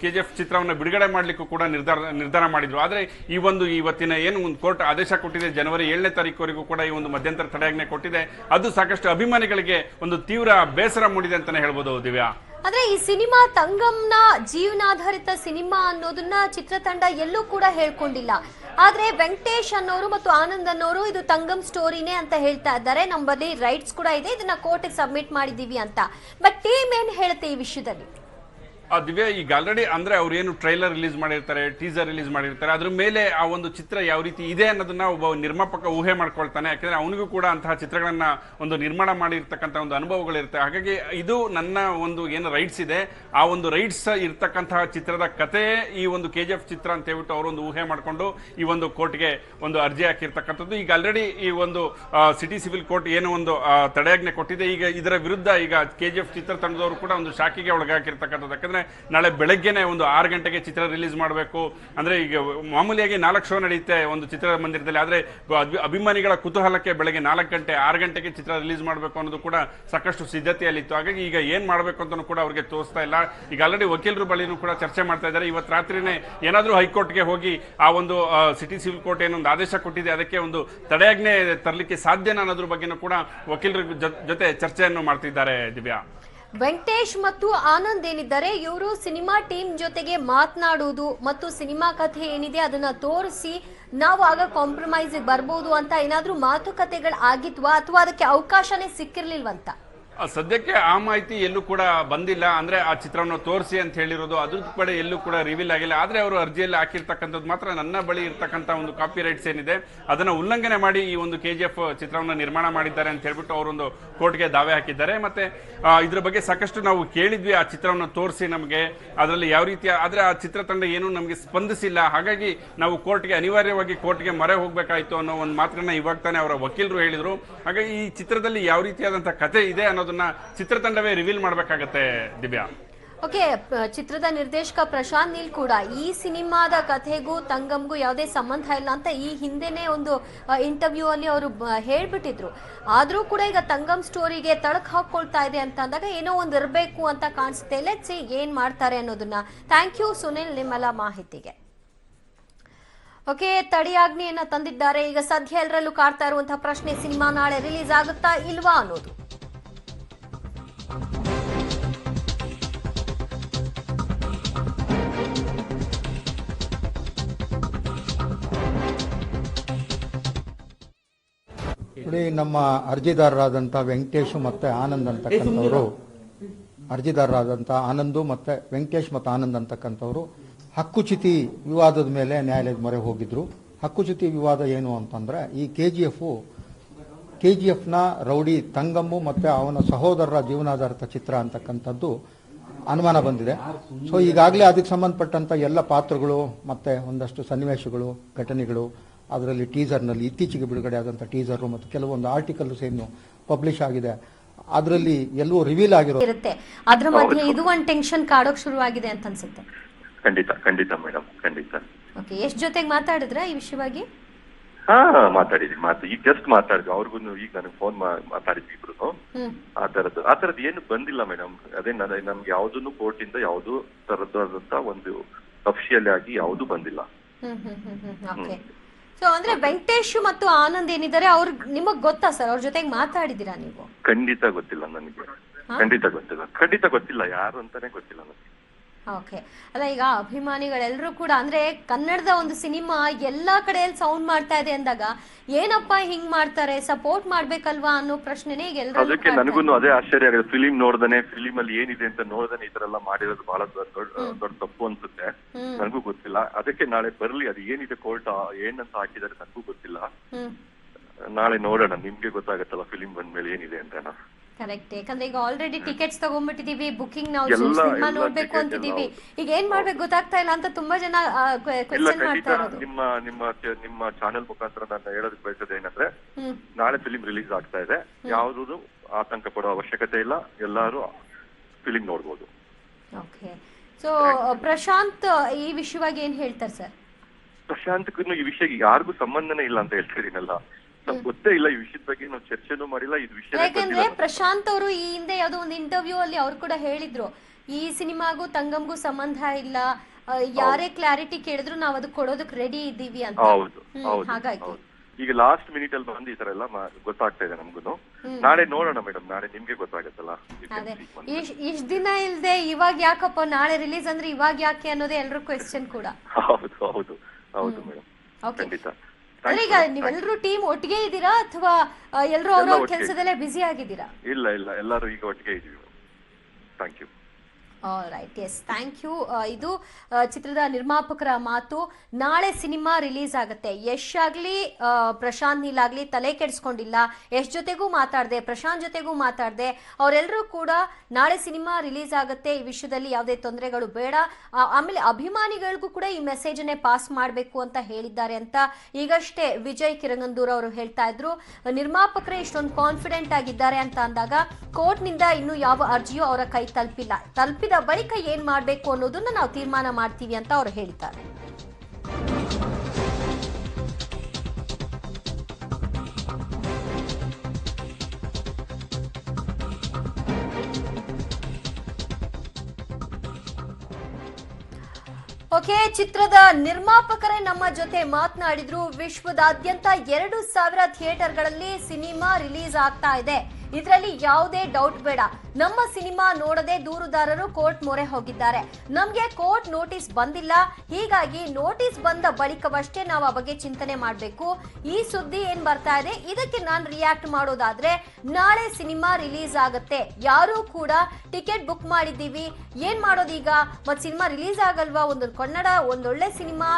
ಕೆ ಜಿ ಎಫ್ ಚಿತ್ರವನ್ನು ಬಿಡುಗಡೆ ಮಾಡಲಿಕ್ಕೂ ಕೂಡ ನಿರ್ಧಾರ ನಿರ್ಧಾರ ಮಾಡಿದ್ರು. ಆದರೆ ಈ ಒಂದು ಇವತ್ತಿನ ಏನು ಒಂದು ಕೋರ್ಟ್ ಆದೇಶ ಕೊಟ್ಟಿದೆ, ಜನವರಿ ಏಳನೇ ತಾರೀಕುವರೆಗೂ ಕೂಡ ಈ ಒಂದು ಮಧ್ಯಂತರ ತಡೆಯಾಜ್ಞೆ ಕೊಟ್ಟಿದೆ, ಅದು ಸಾಕಷ್ಟು ಅಭಿಮಾನಿಗಳಿಗೆ ಒಂದು ತೀವ್ರ ಬೇಸರ ಮೂಡಿದೆ ಅಂತಾನೆ ಹೇಳ್ಬೋದು, ದಿವ್ಯಾ. ಆದ್ರೆ ಈ ಸಿನಿಮಾ ತಂಗಂನ ಜೀವನಾಧಾರಿತ ಸಿನಿಮಾ ಅನ್ನೋದನ್ನ ಚಿತ್ರತಂಡ ಎಲ್ಲೂ ಕೂಡ ಹೇಳ್ಕೊಂಡಿಲ್ಲ. ಆದ್ರೆ ವೆಂಕಟೇಶ್ ಅನ್ನೋರು ಮತ್ತು ಆನಂದ್ ಅನ್ನೋರು ಇದು ತಂಗಂ ಸ್ಟೋರಿನೇ ಅಂತ ಹೇಳ್ತಾ ಇದ್ದಾರೆ. ನಮ್ಮಲ್ಲಿ ರೈಟ್ಸ್ ಕೂಡ ಇದೆ. ಇದನ್ನ ಕೋರ್ಟ್ಗೆ ಸಬ್ಮಿಟ್ ಮಾಡಿದೀವಿ ಅಂತ. ಬಟ್ ಟೀಮ್ ಏನ್ ಹೇಳುತ್ತೆ ಈ ವಿಷಯದಲ್ಲಿ? ದಿವ್ಯ ಈಗ ಆಲ್ರೆಡಿ ಅಂದ್ರೆ ಅವ್ರು ಏನು ಟ್ರೈಲರ್ ರಿಲೀಸ್ ಮಾಡಿರ್ತಾರೆ ಟೀಸರ್ ರಿಲೀಸ್ ಮಾಡಿರ್ತಾರೆ ಅದ್ರ ಮೇಲೆ ಆ ಒಂದು ಚಿತ್ರ ಯಾವ ರೀತಿ ಇದೆ ಅನ್ನೋದನ್ನ ಒಬ್ಬ ನಿರ್ಮಾಪಕ ಊಹೆ ಮಾಡ್ಕೊಳ್ತಾನೆ. ಯಾಕಂದ್ರೆ ಅವನಿಗೂ ಕೂಡ ಅಂತಹ ಚಿತ್ರಗಳನ್ನ ಒಂದು ನಿರ್ಮಾಣ ಮಾಡಿರ್ತಕ್ಕಂಥ ಒಂದು ಅನುಭವಗಳಿರುತ್ತೆ. ಹಾಗಾಗಿ ಇದು ನನ್ನ ಒಂದು ಏನು ರೈಟ್ಸ್ ಇದೆ. ಆ ಒಂದು ರೈಟ್ಸ್ ಇರ್ತಕ್ಕಂತಹ ಚಿತ್ರದ ಕಥೆಯೇ ಈ ಒಂದು ಕೆ ಜಿ ಎಫ್ ಚಿತ್ರ ಅಂತ ಹೇಳ್ಬಿಟ್ಟು ಅವರೊಂದು ಊಹೆ ಮಾಡಿಕೊಂಡು ಈ ಒಂದು ಕೋರ್ಟ್ಗೆ ಒಂದು ಅರ್ಜಿ ಹಾಕಿರ್ತಕ್ಕಂಥದ್ದು. ಈಗ ಆಲ್ರೆಡಿ ಈ ಒಂದು ಸಿಟಿ ಸಿವಿಲ್ ಕೋರ್ಟ್ ಏನು ಒಂದು ಆ, ತಡೆಯಾಜ್ಞೆ ಕೊಟ್ಟಿದೆ. ಈಗ ಇದರ ವಿರುದ್ಧ ಈಗ ಕೆ ಜಿ ಎಫ್ ಚಿತ್ರತಂಡದವರು ಕೂಡ ಒಂದು ಶಾಖೆಗೆ ಒಳಗಾಕಿರ್ತಕ್ಕಂಥದ್ದು ಯಾಕಂದ್ರೆ ನಾಳೆ ಬೆಳಗ್ಗೆನೆ ಒಂದು ಆರು ಗಂಟೆಗೆ ಚಿತ್ರ ರಿಲೀಸ್ ಮಾಡಬೇಕು. ಅಂದ್ರೆ ಈಗ ಮಾಮೂಲಿಯಾಗಿ ನಾಲ್ಕು ಶೋ ನಡೆಯುತ್ತೆ ಒಂದು ಚಿತ್ರಮಂದಿರದಲ್ಲಿ ಆದ್ರೆ ಅಭಿ- ಅಭಿಮಾನಿಗಳ ಕುತೂಹಲಕ್ಕೆ ಬೆಳಗ್ಗೆ ನಾಲ್ಕು ಗಂಟೆ, ಆರು ಗಂಟೆಗೆ ಚಿತ್ರ ರಿಲೀಸ್ ಮಾಡಬೇಕು ಅನ್ನೋದು ಕೂಡ ಸಾಕಷ್ಟು ಸಿದ್ಧತೆಯಲ್ಲಿತ್ತು. ಹಾಗಾಗಿ ಈಗ ಏನು ಮಾಡಬೇಕು ಅಂತಲೂ ಕೂಡ ಅವ್ರಿಗೆ ತೋರಿಸ್ತಾ ಇಲ್ಲ. ಈಗ ಆಲ್ರೆಡಿ ವಕೀಲರು ಬಳಿನೂ ಕೂಡ ಚರ್ಚೆ ಮಾಡ್ತಾ ಇದ್ದಾರೆ. ಇವತ್ತು ರಾತ್ರಿನೇ ಏನಾದರೂ ಹೈಕೋರ್ಟ್ಗೆ ಹೋಗಿ ಆ ಒಂದು ಸಿಟಿ ಸಿವಿಲ್ ಕೋರ್ಟ್ ಏನೊಂದು ಆದೇಶ ಕೊಟ್ಟಿದೆ, ಅದಕ್ಕೆ ಒಂದು ತಡೆಯಾಜ್ಞೆ ತರಲಿಕ್ಕೆ ಸಾಧ್ಯನಾ ಅನ್ನೋದ್ರ ಬಗ್ಗೆನೂ ಕೂಡ ವಕೀಲರ ಜೊತೆ ಚರ್ಚೆಯನ್ನು ಮಾಡ್ತಿದ್ದಾರೆ ದಿವ್ಯಾ. ವೆಂಕಟೇಶ್ ಮತ್ತು ಆನಂದ್ ಏನಿದ್ದಾರೆ? ಇವರು ಸಿನಿಮಾ ಟೀಮ್ ಜೊತೆಗೆ ಮಾತನಾಡುವುದು ಮತ್ತು ಸಿನಿಮಾ ಕಥೆ ಏನಿದೆ ಅದನ್ನ ತೋರಿಸಿ ನಾವು ಆಗ ಕಾಂಪ್ರಮೈಸ್ ಬರ್ಬೋದು ಅಂತ ಏನಾದ್ರೂ ಮಾತುಕತೆಗಳು ಆಗಿತ್ವಾ ಅಥವಾ ಅದಕ್ಕೆ ಅವಕಾಶನೇ ಸಿಕ್ಕಿರ್ಲಿಲ್ವಂತ? ಸದ್ಯಕ್ಕೆ ಆ ಮಾಹಿತಿ ಎಲ್ಲೂ ಕೂಡ ಬಂದಿಲ್ಲ. ಅಂದ್ರೆ ಆ ಚಿತ್ರವನ್ನು ತೋರಿಸಿ ಅಂತ ಹೇಳಿರೋದು, ಅದ್ರ ಕಡೆ ಎಲ್ಲೂ ಕೂಡ ರಿವೀಲ್ ಆಗಿಲ್ಲ. ಆದ್ರೆ ಅವರು ಅರ್ಜಿಯಲ್ಲಿ ಹಾಕಿರ್ತಕ್ಕಂಥದ್ದು ಮಾತ್ರ ನನ್ನ ಬಳಿ ಇರ್ತಕ್ಕಂಥ ಒಂದು ಕಾಪಿ ರೈಟ್ಸ್ ಏನಿದೆ, ಅದನ್ನ ಉಲ್ಲಂಘನೆ ಮಾಡಿ ಈ ಒಂದು ಕೆ ಜಿ ಎಫ್ ಚಿತ್ರವನ್ನು ನಿರ್ಮಾಣ ಮಾಡಿದ್ದಾರೆ ಅಂತ ಹೇಳ್ಬಿಟ್ಟು ಅವರೊಂದು ಕೋರ್ಟ್ಗೆ ದಾವೆ ಹಾಕಿದ್ದಾರೆ. ಮತ್ತೆ ಇದ್ರ ಬಗ್ಗೆ ಸಾಕಷ್ಟು ನಾವು ಕೇಳಿದ್ವಿ, ಆ ಚಿತ್ರವನ್ನು ತೋರಿಸಿ ನಮಗೆ, ಅದರಲ್ಲಿ ಯಾವ ರೀತಿಯ ಆದ್ರೆ ಆ ಚಿತ್ರತಂಡ ಏನು ನಮಗೆ ಸ್ಪಂದಿಸಿಲ್ಲ. ಹಾಗಾಗಿ ನಾವು ಕೋರ್ಟ್ಗೆ, ಅನಿವಾರ್ಯವಾಗಿ ಕೋರ್ಟ್ಗೆ ಮೊರೆ ಹೋಗ್ಬೇಕಾಯ್ತು ಅನ್ನೋ ಒಂದು ಮಾತನ್ನ ಇವಾಗ ತಾನೇ ಅವರ ವಕೀಲರು ಹೇಳಿದ್ರು. ಹಾಗಾಗಿ ಈ ಚಿತ್ರದಲ್ಲಿ ಯಾವ ರೀತಿಯಾದಂತಹ ಕತೆ ಇದೆ ಅನ್ನೋದನ್ನ ಚಿತ್ರತಂಡವೇ ರಿವೀಲ್ ಮಾಡ್ಬೇಕಾಗತ್ತೆ, ದಿವ್ಯಾ. ಓಕೆ ಚಿತ್ರದ ನಿರ್ದೇಶಕ ಪ್ರಶಾಂತ್ ನೀಲ್ ಕೂಡ ಈ ಸಿನಿಮಾದ ಕಥೆಗೂ ತಂಗಮ್ಗೂ ಯಾವುದೇ ಸಂಬಂಧ ಇಲ್ಲ ಅಂತ ಈ ಹಿಂದೆನೆ ಒಂದು ಇಂಟರ್ವ್ಯೂ ಅಲ್ಲಿ ಅವರು ಹೇಳ್ಬಿಟ್ಟಿದ್ರು. ಆದರೂ ಕೂಡ ಈಗ ತಂಗಮ್ ಸ್ಟೋರಿಗೆ ತಳಕ್ ಹಾಕೊಳ್ತಾ ಇದೆ ಅಂತ ಅಂದಾಗ ಏನೋ ಒಂದು ಇರಬೇಕು ಅಂತ ಕಾಣಿಸುತ್ತೆ. ಲೆಟ್ಸ್ ಏನ್ ಮಾಡ್ತಾರೆ ಅನ್ನೋದನ್ನ. ಥ್ಯಾಂಕ್ ಯು ಸುನಿಲ್, ನಿಮ್ಮೆಲ್ಲ ಮಾಹಿತಿಗೆ. ಓಕೆ ತಡೆಯಾಜ್ಞೆಯನ್ನ ತಂದಿದ್ದಾರೆ. ಈಗ ಸದ್ಯ ಎಲ್ಲರಲ್ಲೂ ಕಾಡ್ತಾ ಇರುವಂತಹ ಪ್ರಶ್ನೆ, ಸಿನಿಮಾ ನಾಳೆ ರಿಲೀಸ್ ಆಗುತ್ತಾ ಇಲ್ವಾ ಅನ್ನೋದು. ನೋಡಿ ನಮ್ಮ ಅರ್ಜಿದಾರರಾದಂಥ ವೆಂಕಟೇಶ್ ಮತ್ತೆ ಆನಂದ್ ಅಂತಕ್ಕಂಥವರು. ಅರ್ಜಿದಾರರಾದಂಥ ಆನಂದು ಮತ್ತೆ ವೆಂಕಟೇಶ್ ಮತ್ತು ಆನಂದ್ ಅಂತಕ್ಕಂಥವರು ಹಕ್ಕುಚ್ಯುತಿ ವಿವಾದದ ಮೇಲೆ ನ್ಯಾಯಾಲಯದ ಮೊರೆ ಹೋಗಿದ್ರು. ಹಕ್ಕುಚ್ಯುತಿ ವಿವಾದ ಏನು ಅಂತಂದ್ರೆ ಈ K G F K G ಎಫ್ನ rowdy Thangam ಮತ್ತೆ ಅವನ ಸಹೋದರರ ಜೀವನಾಧಾರಿತ ಚಿತ್ರ ಅಂತಕ್ಕಂಥದ್ದು ಅನುಮಾನ ಬಂದಿದೆ. ಸೊ ಈಗಾಗಲೇ ಅದಕ್ಕೆ ಸಂಬಂಧಪಟ್ಟಂತ ಎಲ್ಲ ಪಾತ್ರಗಳು ಮತ್ತೆ ಒಂದಷ್ಟು ಸನ್ನಿವೇಶಗಳು ಘಟನೆಗಳು ಅದರಲ್ಲಿ ಟೀಸರ್ನಲ್ಲಿ ಇತ್ತೀಚೆಗೆ ಬಿಡುಗಡೆ ಆದಂಥ ಟೀಸರು ಮತ್ತು ಕೆಲವೊಂದು ಆರ್ಟಿಕಲ್ಸ್ ಏನು ಪಬ್ಲಿಷ್ ಆಗಿದೆ. ಅದರಲ್ಲಿ ಎಲ್ಲೋ ರಿವೀಲ್ ಆಗಿರೋ ಇರುತ್ತೆ. ಅದ್ರ ಮಧ್ಯೆ ಇದು ಒಂದು ಟೆನ್ಷನ್ ಕಾಡೋಕ್ ಶುರುವಾಗಿದೆ ಅಂತ ಅನ್ಸುತ್ತೆ. ಖಂಡಿತ ಖಂಡಿತ ಮೇಡಮ್ ಖಂಡಿತ. ಓಕೆ ಎಷ್ಟು ಜೊತೆಗೆ ಮಾತಾಡಿದ್ರ ಈ ವಿಷಯವಾಗಿ? ಹಾ ಮಾತಾಡಿದ್ವಿ. ಮಾತು ಈಗ ಜಸ್ಟ್ ಮಾತಾಡಿದ್ವಿ. ಅವ್ರಿಗೂ ಈಗ ನನಗೆ ಫೋನ್ ಮಾತಾಡಿದ್ವಿ ಇಬ್ರು ಹ್ಮ್. ಆ ತರದ್ದು ಆ ತರದ್ ಏನು ಬಂದಿಲ್ಲ ಮೇಡಮ್. ಅದೇ ನನ್ನ ನಮ್ಗೆ ಯಾವ್ದನ್ನು ಕೋರ್ಟ್ ಇಂದ ಯಾವ್ದು ತರದ್ದಾದಂತ ಒಂದು ಅಫಿಷಿಯಲ್ ಆಗಿ ಯಾವ್ದು ಬಂದಿಲ್ಲ. ಸೊ ಅಂದ್ರೆ ವೆಂಕಟೇಶ್ ಮತ್ತು ಆನಂದ್ ಏನಿದ್ದಾರೆ ಅವ್ರ ನಿಮಗ್ ಗೊತ್ತಾ ಸರ್? ಅವ್ರ ಜೊತೆಗೆ ಮಾತಾಡಿದೀರಾ ನೀವು? ಖಂಡಿತ ಗೊತ್ತಿಲ್ಲ ನನಗೆ. ಖಂಡಿತ ಗೊತ್ತಿಲ್ಲ. ಖಂಡಿತ ಗೊತ್ತಿಲ್ಲ. ಯಾರು ಅಂತಾನೆ ಗೊತ್ತಿಲ್ಲ ನನಗೆ. ಓಕೆ ಅಲ್ಲ ಈಗ ಅಭಿಮಾನಿಗಳೆಲ್ಲರೂ ಕೂಡ ಅಂದ್ರೆ ಕನ್ನಡದ ಒಂದು ಸಿನಿಮಾ ಎಲ್ಲಾ ಕಡೆಯಲ್ಲಿ ಸೌಂಡ್ ಮಾಡ್ತಾ ಇದೆ ಅಂದಾಗ ಏನಪ್ಪ ಹಿಂಗ್ ಮಾಡ್ತಾರೆ? ಸಪೋರ್ಟ್ ಮಾಡ್ಬೇಕಲ್ವಾ ಅನ್ನೋ ಪ್ರಶ್ನೆನೇ ಈಗ ಅದಕ್ಕೆ ನನಗೂ ಅದೇ ಆಶ್ಚರ್ಯ ಆಗಿದೆ. ಫಿಲಿಂ ನೋಡ್ದನೆ ಫಿಲಿಂ ಅಲ್ಲಿ ಏನಿದೆ ಅಂತ ನೋಡ್ದನೆ ಈ ತರ ಎಲ್ಲ ಮಾಡಿರೋದು ಬಹಳ ದೊಡ್ಡ ತಪ್ಪು ಅನ್ಸುತ್ತೆ. ನನಗೂ ಗೊತ್ತಿಲ್ಲ. ಅದಕ್ಕೆ ನಾಳೆ ಬರ್ಲಿ ಅದು ಏನಿದೆ ಕೋರ್ಟ್ ಏನಂತ ಹಾಕಿದ್ದಾರೆ ನನಗೂ ಗೊತ್ತಿಲ್ಲ. ನಾಳೆ ನೋಡೋಣ ನಿಮ್ಗೆ ಗೊತ್ತಾಗತ್ತಲ್ಲ ಫಿಲಿಂ ಬಂದ್ಮೇಲೆ ಏನಿದೆ ಅಂತ. ಕರೆಕ್ಟ್. ಯಾಕಂದ್ರೆ ಈಗ ಆಲ್ರೆಡಿ ಟಿಕೆಟ್ಸ್ ತಗೊಂಡ್ಬಿಟ್ಟಿದೀವಿ ಬುಕಿಂಗ್ ನಾವು ಸಿನಿಮಾ ನೋಡ್ಬೇಕು ಅಂತಿದೀವಿ. ಈಗ ಏನ್ ಮಾಡ್ಬೇಕು ಗೊತ್ತಾಗ್ತಾ ಇಲ್ಲ ಅಂತ ತುಂಬಾ ಜನ ಕ್ವೆಶನ್ ಮಾಡ್ತಾ ಇರೋದು. ನಿಮ್ಮ ನಿಮ್ಮ ನಿಮ್ಮ ಚಾನೆಲ್ ಮುಖಾಂತರ ನಾನು ಹೇಳೋದಕ್ಕೆ ಬಯಸೋದು ಏನಂದ್ರೆ ನಾಳೆ ಫಿಲಿಂ ರಿಲೀಸ್ ಆಗ್ತಾ ಇದೆ. ಯಾವ್ದು ಆತಂಕ ಪಡೋ ಅವಶ್ಯಕತೆ ಇಲ್ಲ. ಎಲ್ಲಾರು ಫಿಲಿಂ ನೋಡ್ಬೋದು. ಓಕೆ. ಸೊ ಪ್ರಶಾಂತ್ ಈ ವಿಷಯವಾಗಿ ಏನ್ ಹೇಳ್ತಾರೆ ಸರ್? ಪ್ರಶಾಂತ್ ಈ ವಿಷಯ ಯಾರಿಗೂ ಸಂಬಂಧನೇ ಇಲ್ಲ ಅಂತ ಹೇಳ್ತಾ ಇದೀನಲ್ಲ ನಮ್ಗೆ ಗೊತ್ತೇ ಇಲ್ಲ ಈ ವಿಷಯದ ಬಗ್ಗೆ ನಾವು ಚರ್ಚೆನೂ ಮಾಡಿಲ್ಲ ಇದು ವಿಷಯ ಯಾಕಂದ್ರೆ ಪ್ರಶಾಂತ್ ಅವರು ಈ ಹಿಂದೆ ಯಾವ್ದೋ ಒಂದು ಇಂಟರ್ವ್ಯೂ ಅಲ್ಲಿ ಅವ್ರು ಕೂಡ ಹೇಳಿದ್ರು ಈ ಸಿನಿಮಾಗೂ ತಂಗಮ್ಗೂ ಸಂಬಂಧ ಇಲ್ಲ ಯಾರೇ ಕ್ಲಾರಿಟಿ ಕೇಳಿದ್ರು ನಾವ್ ಅದಕ್ಕೆ ಕೊಡೋದಕ್ಕೆ ರೆಡಿ ಇದ್ದೀವಿ ಅಂತ. ಹೌದು ಹೌದು ಹಾಗಾಗಿ. ಈಗ ಲಾಸ್ಟ್ ಮಿನಿಟ್ ಅಲ್ಲಿ ಬಂದು ಈ ತರ ಎಲ್ಲ ಗೊತ್ತಾಗ್ತಾ ಇದೆ ನಮ್ಗೂ ನಾಳೆ ನೋಡೋಣ ಮೇಡಮ್ ನಾಳೆ ನಿಮ್ಗೆ ಗೊತ್ತಾಗತ್ತಲ್ಲ ಇಷ್ಟ. ದಿನ ಇಲ್ದೆ ಇವಾಗ ಯಾಕಪ್ಪ ನಾಳೆ ರಿಲೀಸ್ ಅಂದ್ರೆ ಇವಾಗ ಯಾಕೆ ಅನ್ನೋದೇ ಎಲ್ರು ಕ್ವೆಶ್ಚನ್ ಕೂಡ. ಹೌದು ಹೌದು ಹೌದು ಮೇಡಮ್. ಖಂಡಿತ. ಈಗ ನೀವೆಲ್ಲರೂ ಟೀಮ್ ಒಟ್ಟಿಗೆ ಇದ್ದೀರಾ ಅಥವಾ ಎಲ್ಲರೂ ಅವರ. ಕೆಲಸದಲ್ಲೇ ಬ್ಯುಸಿ ಆಗಿದ್ದೀರಾ? ಇಲ್ಲ ಇಲ್ಲ ಎಲ್ಲರೂ ಈಗ ಒಟ್ಟಿಗೆ ಇದ್ದೀವಿ. Thank you right yes thank you ಇದು ಚಿತ್ರದ ನಿರ್ಮಾಪಕರ ಮಾತು ನಾಳೆ ಸಿನಿಮಾ ರಿಲೀಸ್ ಆಗುತ್ತೆ. ಯಶ್ ಆಗಲಿ ಪ್ರಶಾಂತ್ ನೀಲ್ ಆಗಲಿ ತಲೆ ಕೆಡಿಸ್ಕೊಂಡಿಲ್ಲ. ಯಶ್ ಜೊತೆಗೂ ಮಾತಾಡಿದೆ, ಪ್ರಶಾಂತ್ ಜೊತೆಗೂ ಮಾತಾಡ್ದೆ. ಅವರೆಲ್ಲರೂ ಕೂಡ ನಾಳೆ ಸಿನಿಮಾ ರಿಲೀಸ್ ಆಗುತ್ತೆ. ಈ ವಿಷಯದಲ್ಲಿ ಯಾವುದೇ ತೊಂದರೆಗಳು ಬೇಡ. ಆಮೇಲೆ ಅಭಿಮಾನಿಗಳಿಗೂ ಕೂಡ ಈ ಮೆಸೇಜನ್ನೇ ಪಾಸ್ ಮಾಡಬೇಕು ಅಂತ ಹೇಳಿದ್ದಾರೆ ಅಂತ ಈಗಷ್ಟೇ ವಿಜಯ್ ಕಿರಂಗಂದೂರ್ ಅವರು ಹೇಳ್ತಾ ಇದ್ರು. ನಿರ್ಮಾಪಕರೇ ಇಷ್ಟೊಂದು ಕಾನ್ಫಿಡೆಂಟ್ ಆಗಿದ್ದಾರೆ ಅಂತ ಅಂದಾಗ, ಕೋರ್ಟ್ನಿಂದ ಇನ್ನೂ ಯಾವ ಅರ್ಜಿಯೂ ಅವರ ಕೈ ತಲುಪಿಲ್ಲ. ತಲುಪಿದ ಬಳಿಕ ಏನ್ ಮಾಡಬೇಕು ಅನ್ನೋದನ್ನ ನಾವು ತೀರ್ಮಾನ ಮಾಡ್ತೀವಿ ಅಂತ ಅವರು ಹೇಳ್ತಾರೆ ಓಕೆ, ಚಿತ್ರದ ನಿರ್ಮಾಪಕರೇ ನಮ್ಮ ಜೊತೆ ಮಾತನಾಡಿದ್ರು. ವಿಶ್ವದಾದ್ಯಂತ ಎರಡು ಸಾವಿರ ಥಿಯೇಟರ್ಗಳಲ್ಲಿ ಸಿನಿಮಾ ರಿಲೀಸ್ ಆಗ್ತಾ ಇದೆ. ಇದರಲ್ಲಿ ಯಾವುದೇ ಡೌಟ್ ಬೇಡ. ನಮ್ಮ ಸಿನಿಮಾ ನೋಡದೆ ದೂರುದಾರರು ಕೋರ್ಟ್ ಮೊರೆ ಹೋಗಿದ್ದಾರೆ. ನಮಗೆ ಕೋರ್ಟ್ ನೋಟಿಸ್ ಬಂದಿಲ್ಲ. ಹೀಗಾಗಿ ನೋಟಿಸ್ ಬಂದ ಬಳಿಕವಷ್ಟೇ ನಾವು ಆ ಬಗ್ಗೆ ಚಿಂತನೆ ಮಾಡಬೇಕು. ಈ ಸುದ್ದಿ ಏನ್ ಬರ್ತಾ ಇದೆ? ಇದಕ್ಕೆ ನಾನು ರಿಯಾಕ್ಟ್ ಮಾಡೋದಾದ್ರೆ, ನಾಳೆ ಸಿನಿಮಾ ರಿಲೀಸ್ ಆಗುತ್ತೆ. ಯಾರು ಕೂಡ ಟಿಕೆಟ್ ಬುಕ್ ಮಾಡಿದ್ದೀವಿ. ಏನ್ ಮಾಡೋದೀಗ ಮತ್ ಸಿನಿಮಾ ರಿಲೀಸ್ ಆಗಲ್ವಾ? ಒಂದು ಕನ್ನಡ ಒಂದೊಳ್ಳೆ ಸಿನಿಮಾ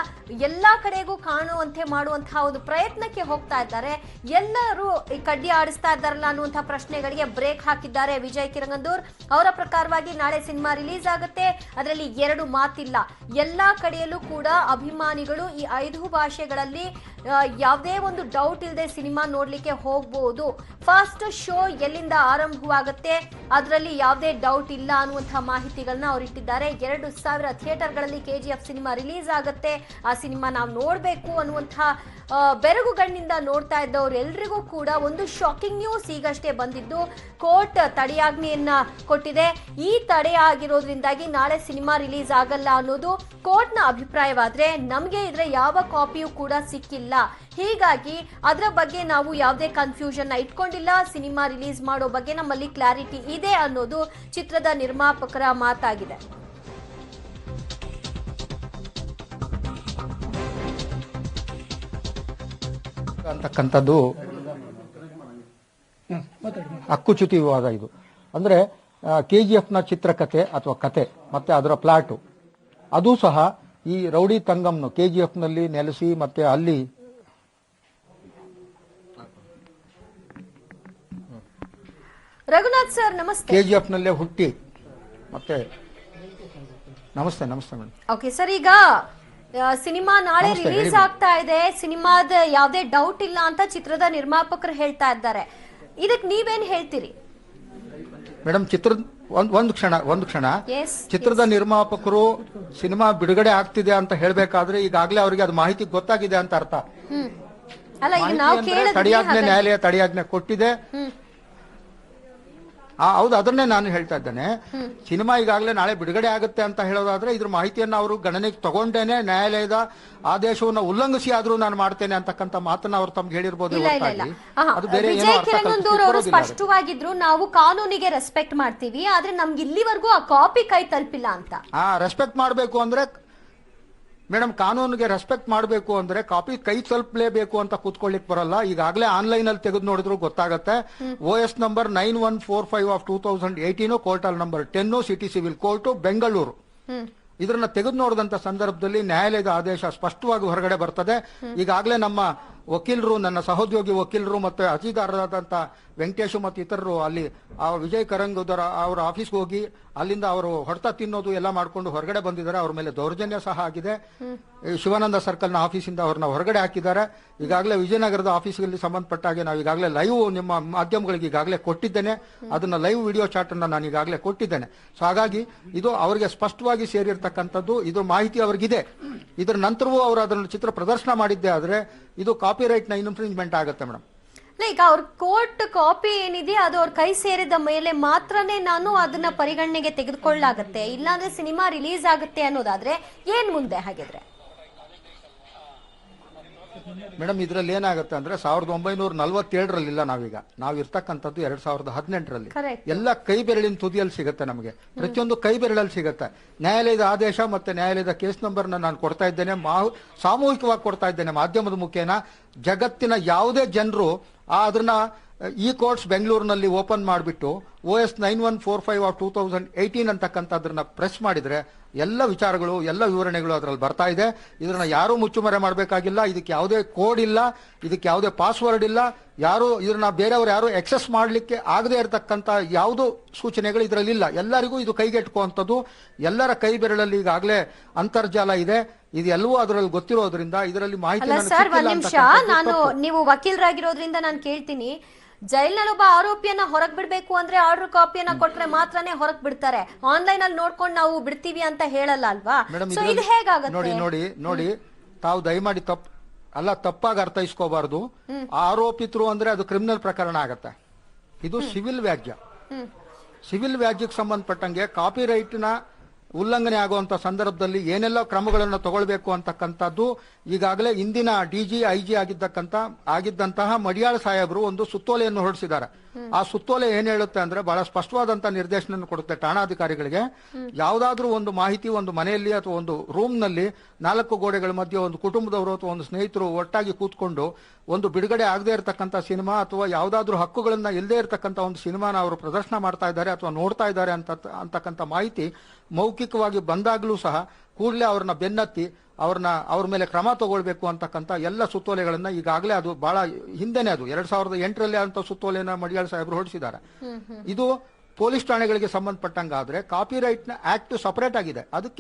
ಎಲ್ಲಾ ಕಡೆಗೂ ಕಾಣುವಂತೆ ಮಾಡುವಂತಹ ಒಂದು ಪ್ರಯತ್ನಕ್ಕೆ ಹೋಗ್ತಾ ಇದ್ದಾರೆ. ಎಲ್ಲರೂ ಕಡ್ಡಿ ಆಡಿಸ್ತಾ ಇದ್ದಾರಲ್ಲ ಅನ್ನುವಂತಹ ಪ್ರಶ್ನೆಗಳಿಗೆ ಬ್ರೇಕ್ ಹಾಕಿದ್ದಾರೆ ವಿಜಯ್ ಕಿರಂಗಂದೂರ್. ಅವರ ಪ್ರಕಾರವಾಗಿ ನಾಳೆ ಸಿನಿಮಾ ರಿಲೀಸ್ ಆಗುತ್ತೆ. ಅದರಲ್ಲಿ ಎರಡು ಮಾತಿಲ್ಲ. ಎಲ್ಲಾ ಕಡೆಯಲ್ಲೂ ಕೂಡ ಅಭಿಮಾನಿಗಳು ಈ ಐದು ಭಾಷೆಗಳಲ್ಲಿ ಯಾವುದೇ ಒಂದು ಡೌಟ್ ಇಲ್ಲದೆ ಸಿನಿಮಾ ನೋಡ್ಲಿಕ್ಕೆ ಹೋಗ್ಬಹುದು ಫಸ್ಟ್ ಶೋ ಎಲ್ಲಿಂದ ಆರಂಭವಾಗುತ್ತೆ, ಅದರಲ್ಲಿ ಯಾವುದೇ ಡೌಟ್ ಇಲ್ಲ ಅನ್ನುವಂತಹ ಮಾಹಿತಿಗಳನ್ನ ಅವರು ಇಟ್ಟಿದ್ದಾರೆ. ಎರಡು ಸಾವಿರ ಥಿಯೇಟರ್ಗಳಲ್ಲಿ K G F cinema release ಆಗುತ್ತೆ. ಆ ಸಿನಿಮಾ ನಾವು ನೋಡಬೇಕು ಅನ್ನುವಂತಹ ಬೆರಗುಗಣ್ಣಿಂದ ನೋಡ್ತಾ ಇದ್ದವ್ರು ಎಲ್ರಿಗೂ ಕೂಡ ಒಂದು ಶಾಕಿಂಗ್ ನ್ಯೂಸ್ ಈಗಷ್ಟೇ ಬಂದಿದ್ದು. ಕೋರ್ಟ್ ತಡೆಯಾಜ್ಞೆಯನ್ನ ಕೊಟ್ಟಿದೆ. ಈ ತಡೆ ಆಗಿರೋದ್ರಿಂದಾಗಿ ನಾಳೆ ಸಿನಿಮಾ ರಿಲೀಸ್ ಆಗಲ್ಲ ಅನ್ನೋದು ಕೋರ್ಟ್ನ ಅಭಿಪ್ರಾಯವಾದ್ರೆ ನಮಗೆ ಇದರ ಯಾವ ಕಾಪಿಯೂ ಕೂಡ ಸಿಕ್ಕಿಲ್ಲ. ಹೀಗಾಗಿ ಅದರ ಬಗ್ಗೆ ನಾವು ಯಾವುದೇ ಕನ್ಫ್ಯೂಷನ್ ಇಟ್ಕೊಂಡಿಲ್ಲ. ಸಿನಿಮಾ ರಿಲೀಸ್ ಮಾಡೋ ಬಗ್ಗೆ ನಮ್ಮಲ್ಲಿ ಕ್ಲಾರಿಟಿ ಇದೆ ಅನ್ನೋದು ಚಿತ್ರದ ನಿರ್ಮಾಪಕರ ಮಾತಾಗಿದೆ. ಅಂತಕ್ಕಂಥದ್ದು ಹಕ್ಕುಚ್ಯುತಿ ವಿವಾದ ಇದು. ಅಂದ್ರೆ ಕೆ ಜಿ ಎಫ್ನ ಚಿತ್ರಕಥೆ ಅಥವಾ ಕತೆ ಮತ್ತೆ ಅದರ ಪ್ಲಾಟು ಅದು ಸಹ ಈ ರೌಡಿ ತಂಗಮ್ನು ಕೆ ಜಿ ಎಫ್ನಲ್ಲಿ ನೆಲೆಸಿ ಮತ್ತೆ ಅಲ್ಲಿ ರಘುನಾಥ್ ಸರ್ ನಮಸ್ತೆ. ಕೆ ಜಿ ಎಫ್ನಲ್ಲೇ ಹುಟ್ಟಿ ಮತ್ತೆ ನಮಸ್ತೆ ನಮಸ್ತೆ ಮೇಡಮ್. ಓಕೆ ಸರ್ ಈಗ ಸಿನಿಮಾ ನಾಳೆ ರಿಲೀಸ್ ಆಗ್ತಾ ಇದೆ. ಸಿನಿಮಾದ ಯಾವುದೇ ಡೌಟ್ ಇಲ್ಲ ಅಂತ ಚಿತ್ರದ ನಿರ್ಮಾಪಕರು ಹೇಳ್ತಾ ಇದ್ದಾರೆ. ಇದಕ್ ನೀವೇನ್ ಹೇಳ್ತೀರಿ? ಮೇಡಮ್ ಚಿತ್ರದ ಒಂದ್ ಒಂದು ಕ್ಷಣ ಒಂದು ಕ್ಷಣ. ಚಿತ್ರದ ನಿರ್ಮಾಪಕರು ಸಿನಿಮಾ ಬಿಡುಗಡೆ ಆಗ್ತಿದೆ ಅಂತ ಹೇಳ್ಬೇಕಾದ್ರೆ ಈಗಾಗಲೇ ಅವರಿಗೆ ಅದು ಮಾಹಿತಿ ಗೊತ್ತಾಗಿದೆ ಅಂತ ಅರ್ಥ. ಹ್ಮ್. ಅಲ್ಲ ಈಗ ಮಾಹಿತಿ ನಾವು ಅಂದ್ರೆ ಕೇಳಿದ್ವಿ ತಡೆಯಾಜ್ಞೆ ನ್ಯಾಯಾಲಯ ತಡೆಯಾಜ್ಞೆ ಕೊಟ್ಟಿದೆ. ಹೌದು ಅದನ್ನೇ ನಾನು ಹೇಳ್ತಾ ಇದ್ದೇನೆ. ಸಿನಿಮಾ ಈಗಾಗಲೇ ನಾಳೆ ಬಿಡುಗಡೆ ಆಗುತ್ತೆ ಅಂತ ಹೇಳೋದಾದ್ರೆ ಇದ್ರ ಮಾಹಿತಿಯನ್ನ ಅವರು ಗಣನೆಗೆ ತಗೊಂಡೇನೆ ನ್ಯಾಯಾಲಯದ ಆದೇಶವನ್ನ ಉಲ್ಲಂಘಿಸಿ ಆದ್ರೂ ನಾನು ಮಾಡ್ತೇನೆ ಅಂತಕ್ಕಂಥ ಮಾತನ್ನ ಅವರು ತಮ್ಗೆ ಹೇಳಿರ್ಬೋದು ಅದು ಬೇರೆ. ಸ್ಪಷ್ಟವಾಗಿದ್ರು ನಾವು ಕಾನೂನಿಗೆ ರೆಸ್ಪೆಕ್ಟ್ ಮಾಡ್ತೀವಿ ಆದ್ರೆ ನಮ್ಗೆ ಇಲ್ಲಿವರೆಗೂ ಆ ಕಾಪಿ ಕೈ ತಲುಪಿಲ್ಲ ಅಂತ. ಆ ರೆಸ್ಪೆಕ್ಟ್ ಮಾಡಬೇಕು ಅಂದ್ರೆ ಮೇಡಮ್ ಕಾನೂನಿಗೆ ರೆಸ್ಪೆಕ್ಟ್ ಮಾಡಬೇಕು ಅಂದ್ರೆ ಕಾಪಿ ಕೈ ತಲುಪಲೇಬೇಕು ಅಂತ ಕೂತ್ಕೊಳ್ಳಿಕ್ ಬರಲ್ಲ. ಈಗಾಗಲೇ ಆನ್ಲೈನ್ ಅಲ್ಲಿ ತೆಗೆದು ನೋಡಿದ್ರು ಗೊತ್ತಾಗುತ್ತೆ. O S number nine one four five of two thousand eighteen court hall number ten city civil court Bengaluru. ಇದನ್ನ ತೆಗೆದು ನೋಡಿದಂತ ಸಂದರ್ಭದಲ್ಲಿ ನ್ಯಾಯಾಲಯದ ಆದೇಶ ಸ್ಪಷ್ಟವಾಗಿ ಹೊರಗಡೆ ಬರ್ತದೆ. ಈಗಾಗಲೇ ನಮ್ಮ ವಕೀಲರು, ನನ್ನ ಸಹೋದ್ಯೋಗಿ ವಕೀಲರು ಮತ್ತು ಅರ್ಜಿದಾರರಾದಂಥ ವೆಂಕಟೇಶು ಮತ್ತು ಇತರರು ಅಲ್ಲಿ ಆ ವಿಜಯ್ ಕರಂಗದರ ಅವರ ಆಫೀಸ್ಗೆ ಹೋಗಿ ಅಲ್ಲಿಂದ ಅವರು ಹೊಡೆತ ತಿನ್ನೋದು ಎಲ್ಲ ಮಾಡಿಕೊಂಡು ಹೊರಗಡೆ ಬಂದಿದ್ದಾರೆ. ಅವ್ರ ಮೇಲೆ ದೌರ್ಜನ್ಯ ಸಹ ಆಗಿದೆ. ಶಿವಾನಂದ ಸರ್ಕಲ್ನ ಆಫೀಸಿಂದ ಅವ್ರನ್ನ ಹೊರಗಡೆ ಹಾಕಿದ್ದಾರೆ. ಈಗಾಗಲೇ ವಿಜಯನಗರದ ಆಫೀಸ್ಗಳಲ್ಲಿ ಸಂಬಂಧಪಟ್ಟ ಹಾಗೆ ನಾವು ಈಗಾಗಲೇ ಲೈವ್ ನಿಮ್ಮ ಮಾಧ್ಯಮಗಳಿಗೆ ಈಗಾಗಲೇ ಕೊಟ್ಟಿದ್ದೇನೆ. ಅದನ್ನ ಲೈವ್ ವಿಡಿಯೋ ಚಾಟ್ ನಾನು ಈಗಾಗಲೇ ಕೊಟ್ಟಿದ್ದೇನೆ. ಸೊ ಹಾಗಾಗಿ ಇದು ಅವರಿಗೆ ಸ್ಪಷ್ಟವಾಗಿ ಸೇರಿರ್ತಕ್ಕಂಥದ್ದು, ಇದು ಮಾಹಿತಿ ಅವ್ರಿಗಿದೆ. ಇದರ ನಂತರವೂ ಅವರು ಅದನ್ನು ಚಿತ್ರ ಪ್ರದರ್ಶನ ಮಾಡಿದ್ದೆ ಆದರೆ ಇದು ಕಾಪಿ ನ ಇನ್ಫ್ರಿಂಜ್ಮೆಂಟ್ ಆಗುತ್ತೆ ಮೇಡಮ್. ಲೈಕ್ ಅವ್ರ ಕೋರ್ಟ್ ಕಾಪಿ ಏನಿದೆ, ಅದು ಅವ್ರ ಕೈ ಸೇರಿದ ಮೇಲೆ ಮಾತ್ರನೇ ನಾನು ಅದನ್ನ ಪರಿಗಣನೆಗೆ ತೆಗೆದುಕೊಳ್ಳಾಗತ್ತೆ. ಇಲ್ಲಾಂದ್ರೆ ಸಿನಿಮಾ ರಿಲೀಸ್ ಆಗುತ್ತೆ ಅನ್ನೋದಾದ್ರೆ ಏನ್ ಮುಂದೆ ಹಾಗಿದ್ರೆ? ಮೇಡಮ್ ಇದರಲ್ಲಿ ಏನಾಗುತ್ತೆ ಅಂದ್ರೆ ಸಾವಿರದ ಒಂಬೈನೂರ ನಲವತ್ತೇಳರಲ್ಲಿಲ್ಲ ನಾವೀಗ. ನಾವು ಇರ್ತಕ್ಕಂಥದ್ದು ಎರಡ್ ಸಾವಿರದ ಹದಿನೆಂಟರಲ್ಲಿ. ಎಲ್ಲ ಕೈ ಬೆರಳಿನ ತುದಿಯಲ್ಲಿ ಸಿಗುತ್ತೆ ನಮಗೆ. ಪ್ರತಿಯೊಂದು ಕೈ ಬೆರಳಲ್ಲಿ ಸಿಗುತ್ತೆ. ನ್ಯಾಯಾಲಯದ ಆದೇಶ ಮತ್ತೆ ನ್ಯಾಯಾಲಯದ ಕೇಸ್ ನಂಬರ್ ನಾನು ಕೊಡ್ತಾ ಇದ್ದೇನೆ. ಸಾಮೂಹಿಕವಾಗಿ ಕೊಡ್ತಾ ಇದ್ದೇನೆ ಮಾಧ್ಯಮದ ಮುಖೇನ. ಜಗತ್ತಿನ ಯಾವುದೇ ಜನರು ಅದನ್ನ ಈ ಕೋರ್ಟ್ಸ್ ಬೆಂಗಳೂರಿನಲ್ಲಿ ಓಪನ್ ಮಾಡಿಬಿಟ್ಟು O S nine one four five of two thousand eighteen ಅಂತಕ್ಕಂಥದ್ರನ್ನ press ಮಾಡಿದರೆ ಎಲ್ಲ ವಿಚಾರಗಳು ಎಲ್ಲ ವಿವರಣೆಗಳು ಅದರಲ್ಲಿ ಬರ್ತಾ ಇದೆ. ಇದನ್ನ ಯಾರೂ ಮುಚ್ಚುಮರೆ ಮಾಡಬೇಕಾಗಿಲ್ಲ. ಇದಕ್ಕೆ ಯಾವುದೇ ಕೋಡ್ ಇಲ್ಲ. ಇದಕ್ಕೆ ಯಾವುದೇ ಪಾಸ್ವರ್ಡ್ ಇಲ್ಲ. ಯಾರು ಇದನ್ನ ಬೇರೆಯವರು ಯಾರು ಎಕ್ಸೆಸ್ ಮಾಡಲಿಕ್ಕೆ ಆಗದೇ ಇರತಕ್ಕಂಥ ಯಾವುದು ಸೂಚನೆಗಳು ಇದರಲ್ಲಿ ಇಲ್ಲ. ಎಲ್ಲರಿಗೂ ಇದು ಕೈಗೆಟುಕುವಂಥದ್ದು. ಎಲ್ಲರ ಕೈ ಬೆರಳಲ್ಲಿ ಈಗಾಗಲೇ ಅಂತರ್ಜಾಲ ಇದೆ. ಇದೆಲ್ಲವೂ ಅದರಲ್ಲಿ ಗೊತ್ತಿರೋದ್ರಿಂದ ಇದರಲ್ಲಿ ಮಾಹಿತಿ ನಾನು ನೀವು ವಕೀಲರಾಗಿರೋದ್ರಿಂದ ನಾನು ಕೇಳ್ತೀನಿ. ಜೈಲ್ನಲ್ಲಿ ಒಬ್ಬ ಆರೋಪಿಯನ್ನ ಹೊರಗ್ ಬಿಡ್ಬೇಕು ಅಂದ್ರೆ ಆರ್ಡರ್ ಕಾಪಿಯನ್ನ ಕೊಟ್ರೆ ಮಾತ್ರನೇ ಹೊರಗ್ ಬಿಡ್ತಾರೆ. ಆನ್ಲೈನ್ ಅಲ್ಲಿ ನೋಡ್ಕೊಂಡು ನಾವು ಬಿಡ್ತೀವಿ ಅಂತ ಹೇಳಲ್ಲ ಅಲ್ವಾ? ಸೊ ಇದು ಹೇಗಾಗುತ್ತೆ? ನೋಡಿ ನೋಡಿ ನೋಡಿ ತಾವು ದಯಮಾಡಿ ತಪ್ಪು ಅಲ್ಲ ತಪ್ಪಾಗಿ ಅರ್ಥೈಸ್ಕೋಬಾರ್ದು. ಆರೋಪಿತರು ಅಂದ್ರೆ ಅದು ಕ್ರಿಮಿನಲ್ ಪ್ರಕರಣ ಆಗತ್ತೆ. ಇದು ಸಿವಿಲ್ ವ್ಯಾಜ್ಯ. ಸಿವಿಲ್ ವ್ಯಾಜ್ಯಕ್ಕೆ ಸಂಬಂಧಪಟ್ಟಂಗೆ ಕಾಪಿ ನ ಉಲ್ಲಂಘನೆ ಆಗುವಂತ ಸಂದರ್ಭದಲ್ಲಿ ಏನೆಲ್ಲ ಕ್ರಮಗಳನ್ನು ತಗೊಳ್ಬೇಕು ಅಂತಕ್ಕಂಥದ್ದು ಈಗಾಗಲೇ ಇಂದಿನ ಡಿಜಿ ಐಜಿ ಆಗಿದ್ದಕ್ಕಂತ, ಆಗಿದ್ದಂತಹ ಮಡಿಯಾಳ ಸಾಹೇಬರು ಒಂದು ಸುತ್ತೋಲೆಯನ್ನು ಹೊರಡಿಸಿದ್ದಾರೆ. ಆ ಸುತ್ತೋಲೆ ಏನ್ ಹೇಳುತ್ತೆ ಅಂದ್ರೆ ಬಹಳ ಸ್ಪಷ್ಟವಾದಂತ ನಿರ್ದೇಶನ ಕೊಡುತ್ತೆ ಠಾಣಾಧಿಕಾರಿಗಳಿಗೆ. ಯಾವ್ದಾದ್ರೂ ಒಂದು ಮಾಹಿತಿ ಒಂದು ಮನೆಯಲ್ಲಿ ಅಥವಾ ಒಂದು ರೂಮ್ನಲ್ಲಿ ನಾಲ್ಕು ಗೋಡೆಗಳ ಮಧ್ಯೆ ಒಂದು ಕುಟುಂಬದವರು ಅಥವಾ ಒಂದು ಸ್ನೇಹಿತರು ಒಟ್ಟಾಗಿ ಕೂತ್ಕೊಂಡು ಒಂದು ಬಿಡುಗಡೆ ಆಗದೆ ಇರತಕ್ಕಂತ ಸಿನಿಮಾ ಅಥವಾ ಯಾವ್ದಾದ್ರೂ ಹಕ್ಕುಗಳನ್ನ ಇಲ್ಲದೆ ಇರತಕ್ಕಂತ ಒಂದು ಸಿನಿಮಾನ ಅವರು ಪ್ರದರ್ಶನ ಮಾಡ್ತಾ ಇದ್ದಾರೆ ಅಥವಾ ನೋಡ್ತಾ ಇದ್ದಾರೆ ಅಂತ, ಅಂತಕ್ಕಂಥ ಮಾಹಿತಿ ಮೌಖಿಕವಾಗಿ ಬಂದಾಗ್ಲೂ ಸಹ ಕೂಡಲೇ ಅವ್ರನ್ನ ಬೆನ್ನತ್ತಿ ಅವ್ರನ್ನ ಅವ್ರ ಮೇಲೆ ಕ್ರಮ ತಗೊಳ್ಬೇಕು ಅಂತಕ್ಕಂಥ ಎಲ್ಲ ಸುತ್ತೋಲೆಗಳನ್ನ ಈಗಾಗಲೇ ಅದು ಬಹಳ ಹಿಂದೆನೆ ಅದು. ಎರಡ್ ಸಾವಿರದ ಎಂಟರಲ್ಲಿ ಅಂತ ಸುತ್ತೋಲೆನ ಮಡಿಯಾಳ್ ಸಾಹೇಬರು ಹೊರಡಿಸಿದ್ದಾರೆ. ಇದು ಪೊಲೀಸ್ ಠಾಣೆಗಳಿಗೆ ಸಂಬಂಧಪಟ್ಟಂಗಾದ್ರೆ ಕಾಪಿರೈಟ್ನ ಆಕ್ಟ್ ಸಪರೇಟ್ ಆಗಿದೆ. ಅದಕ್ಕೆ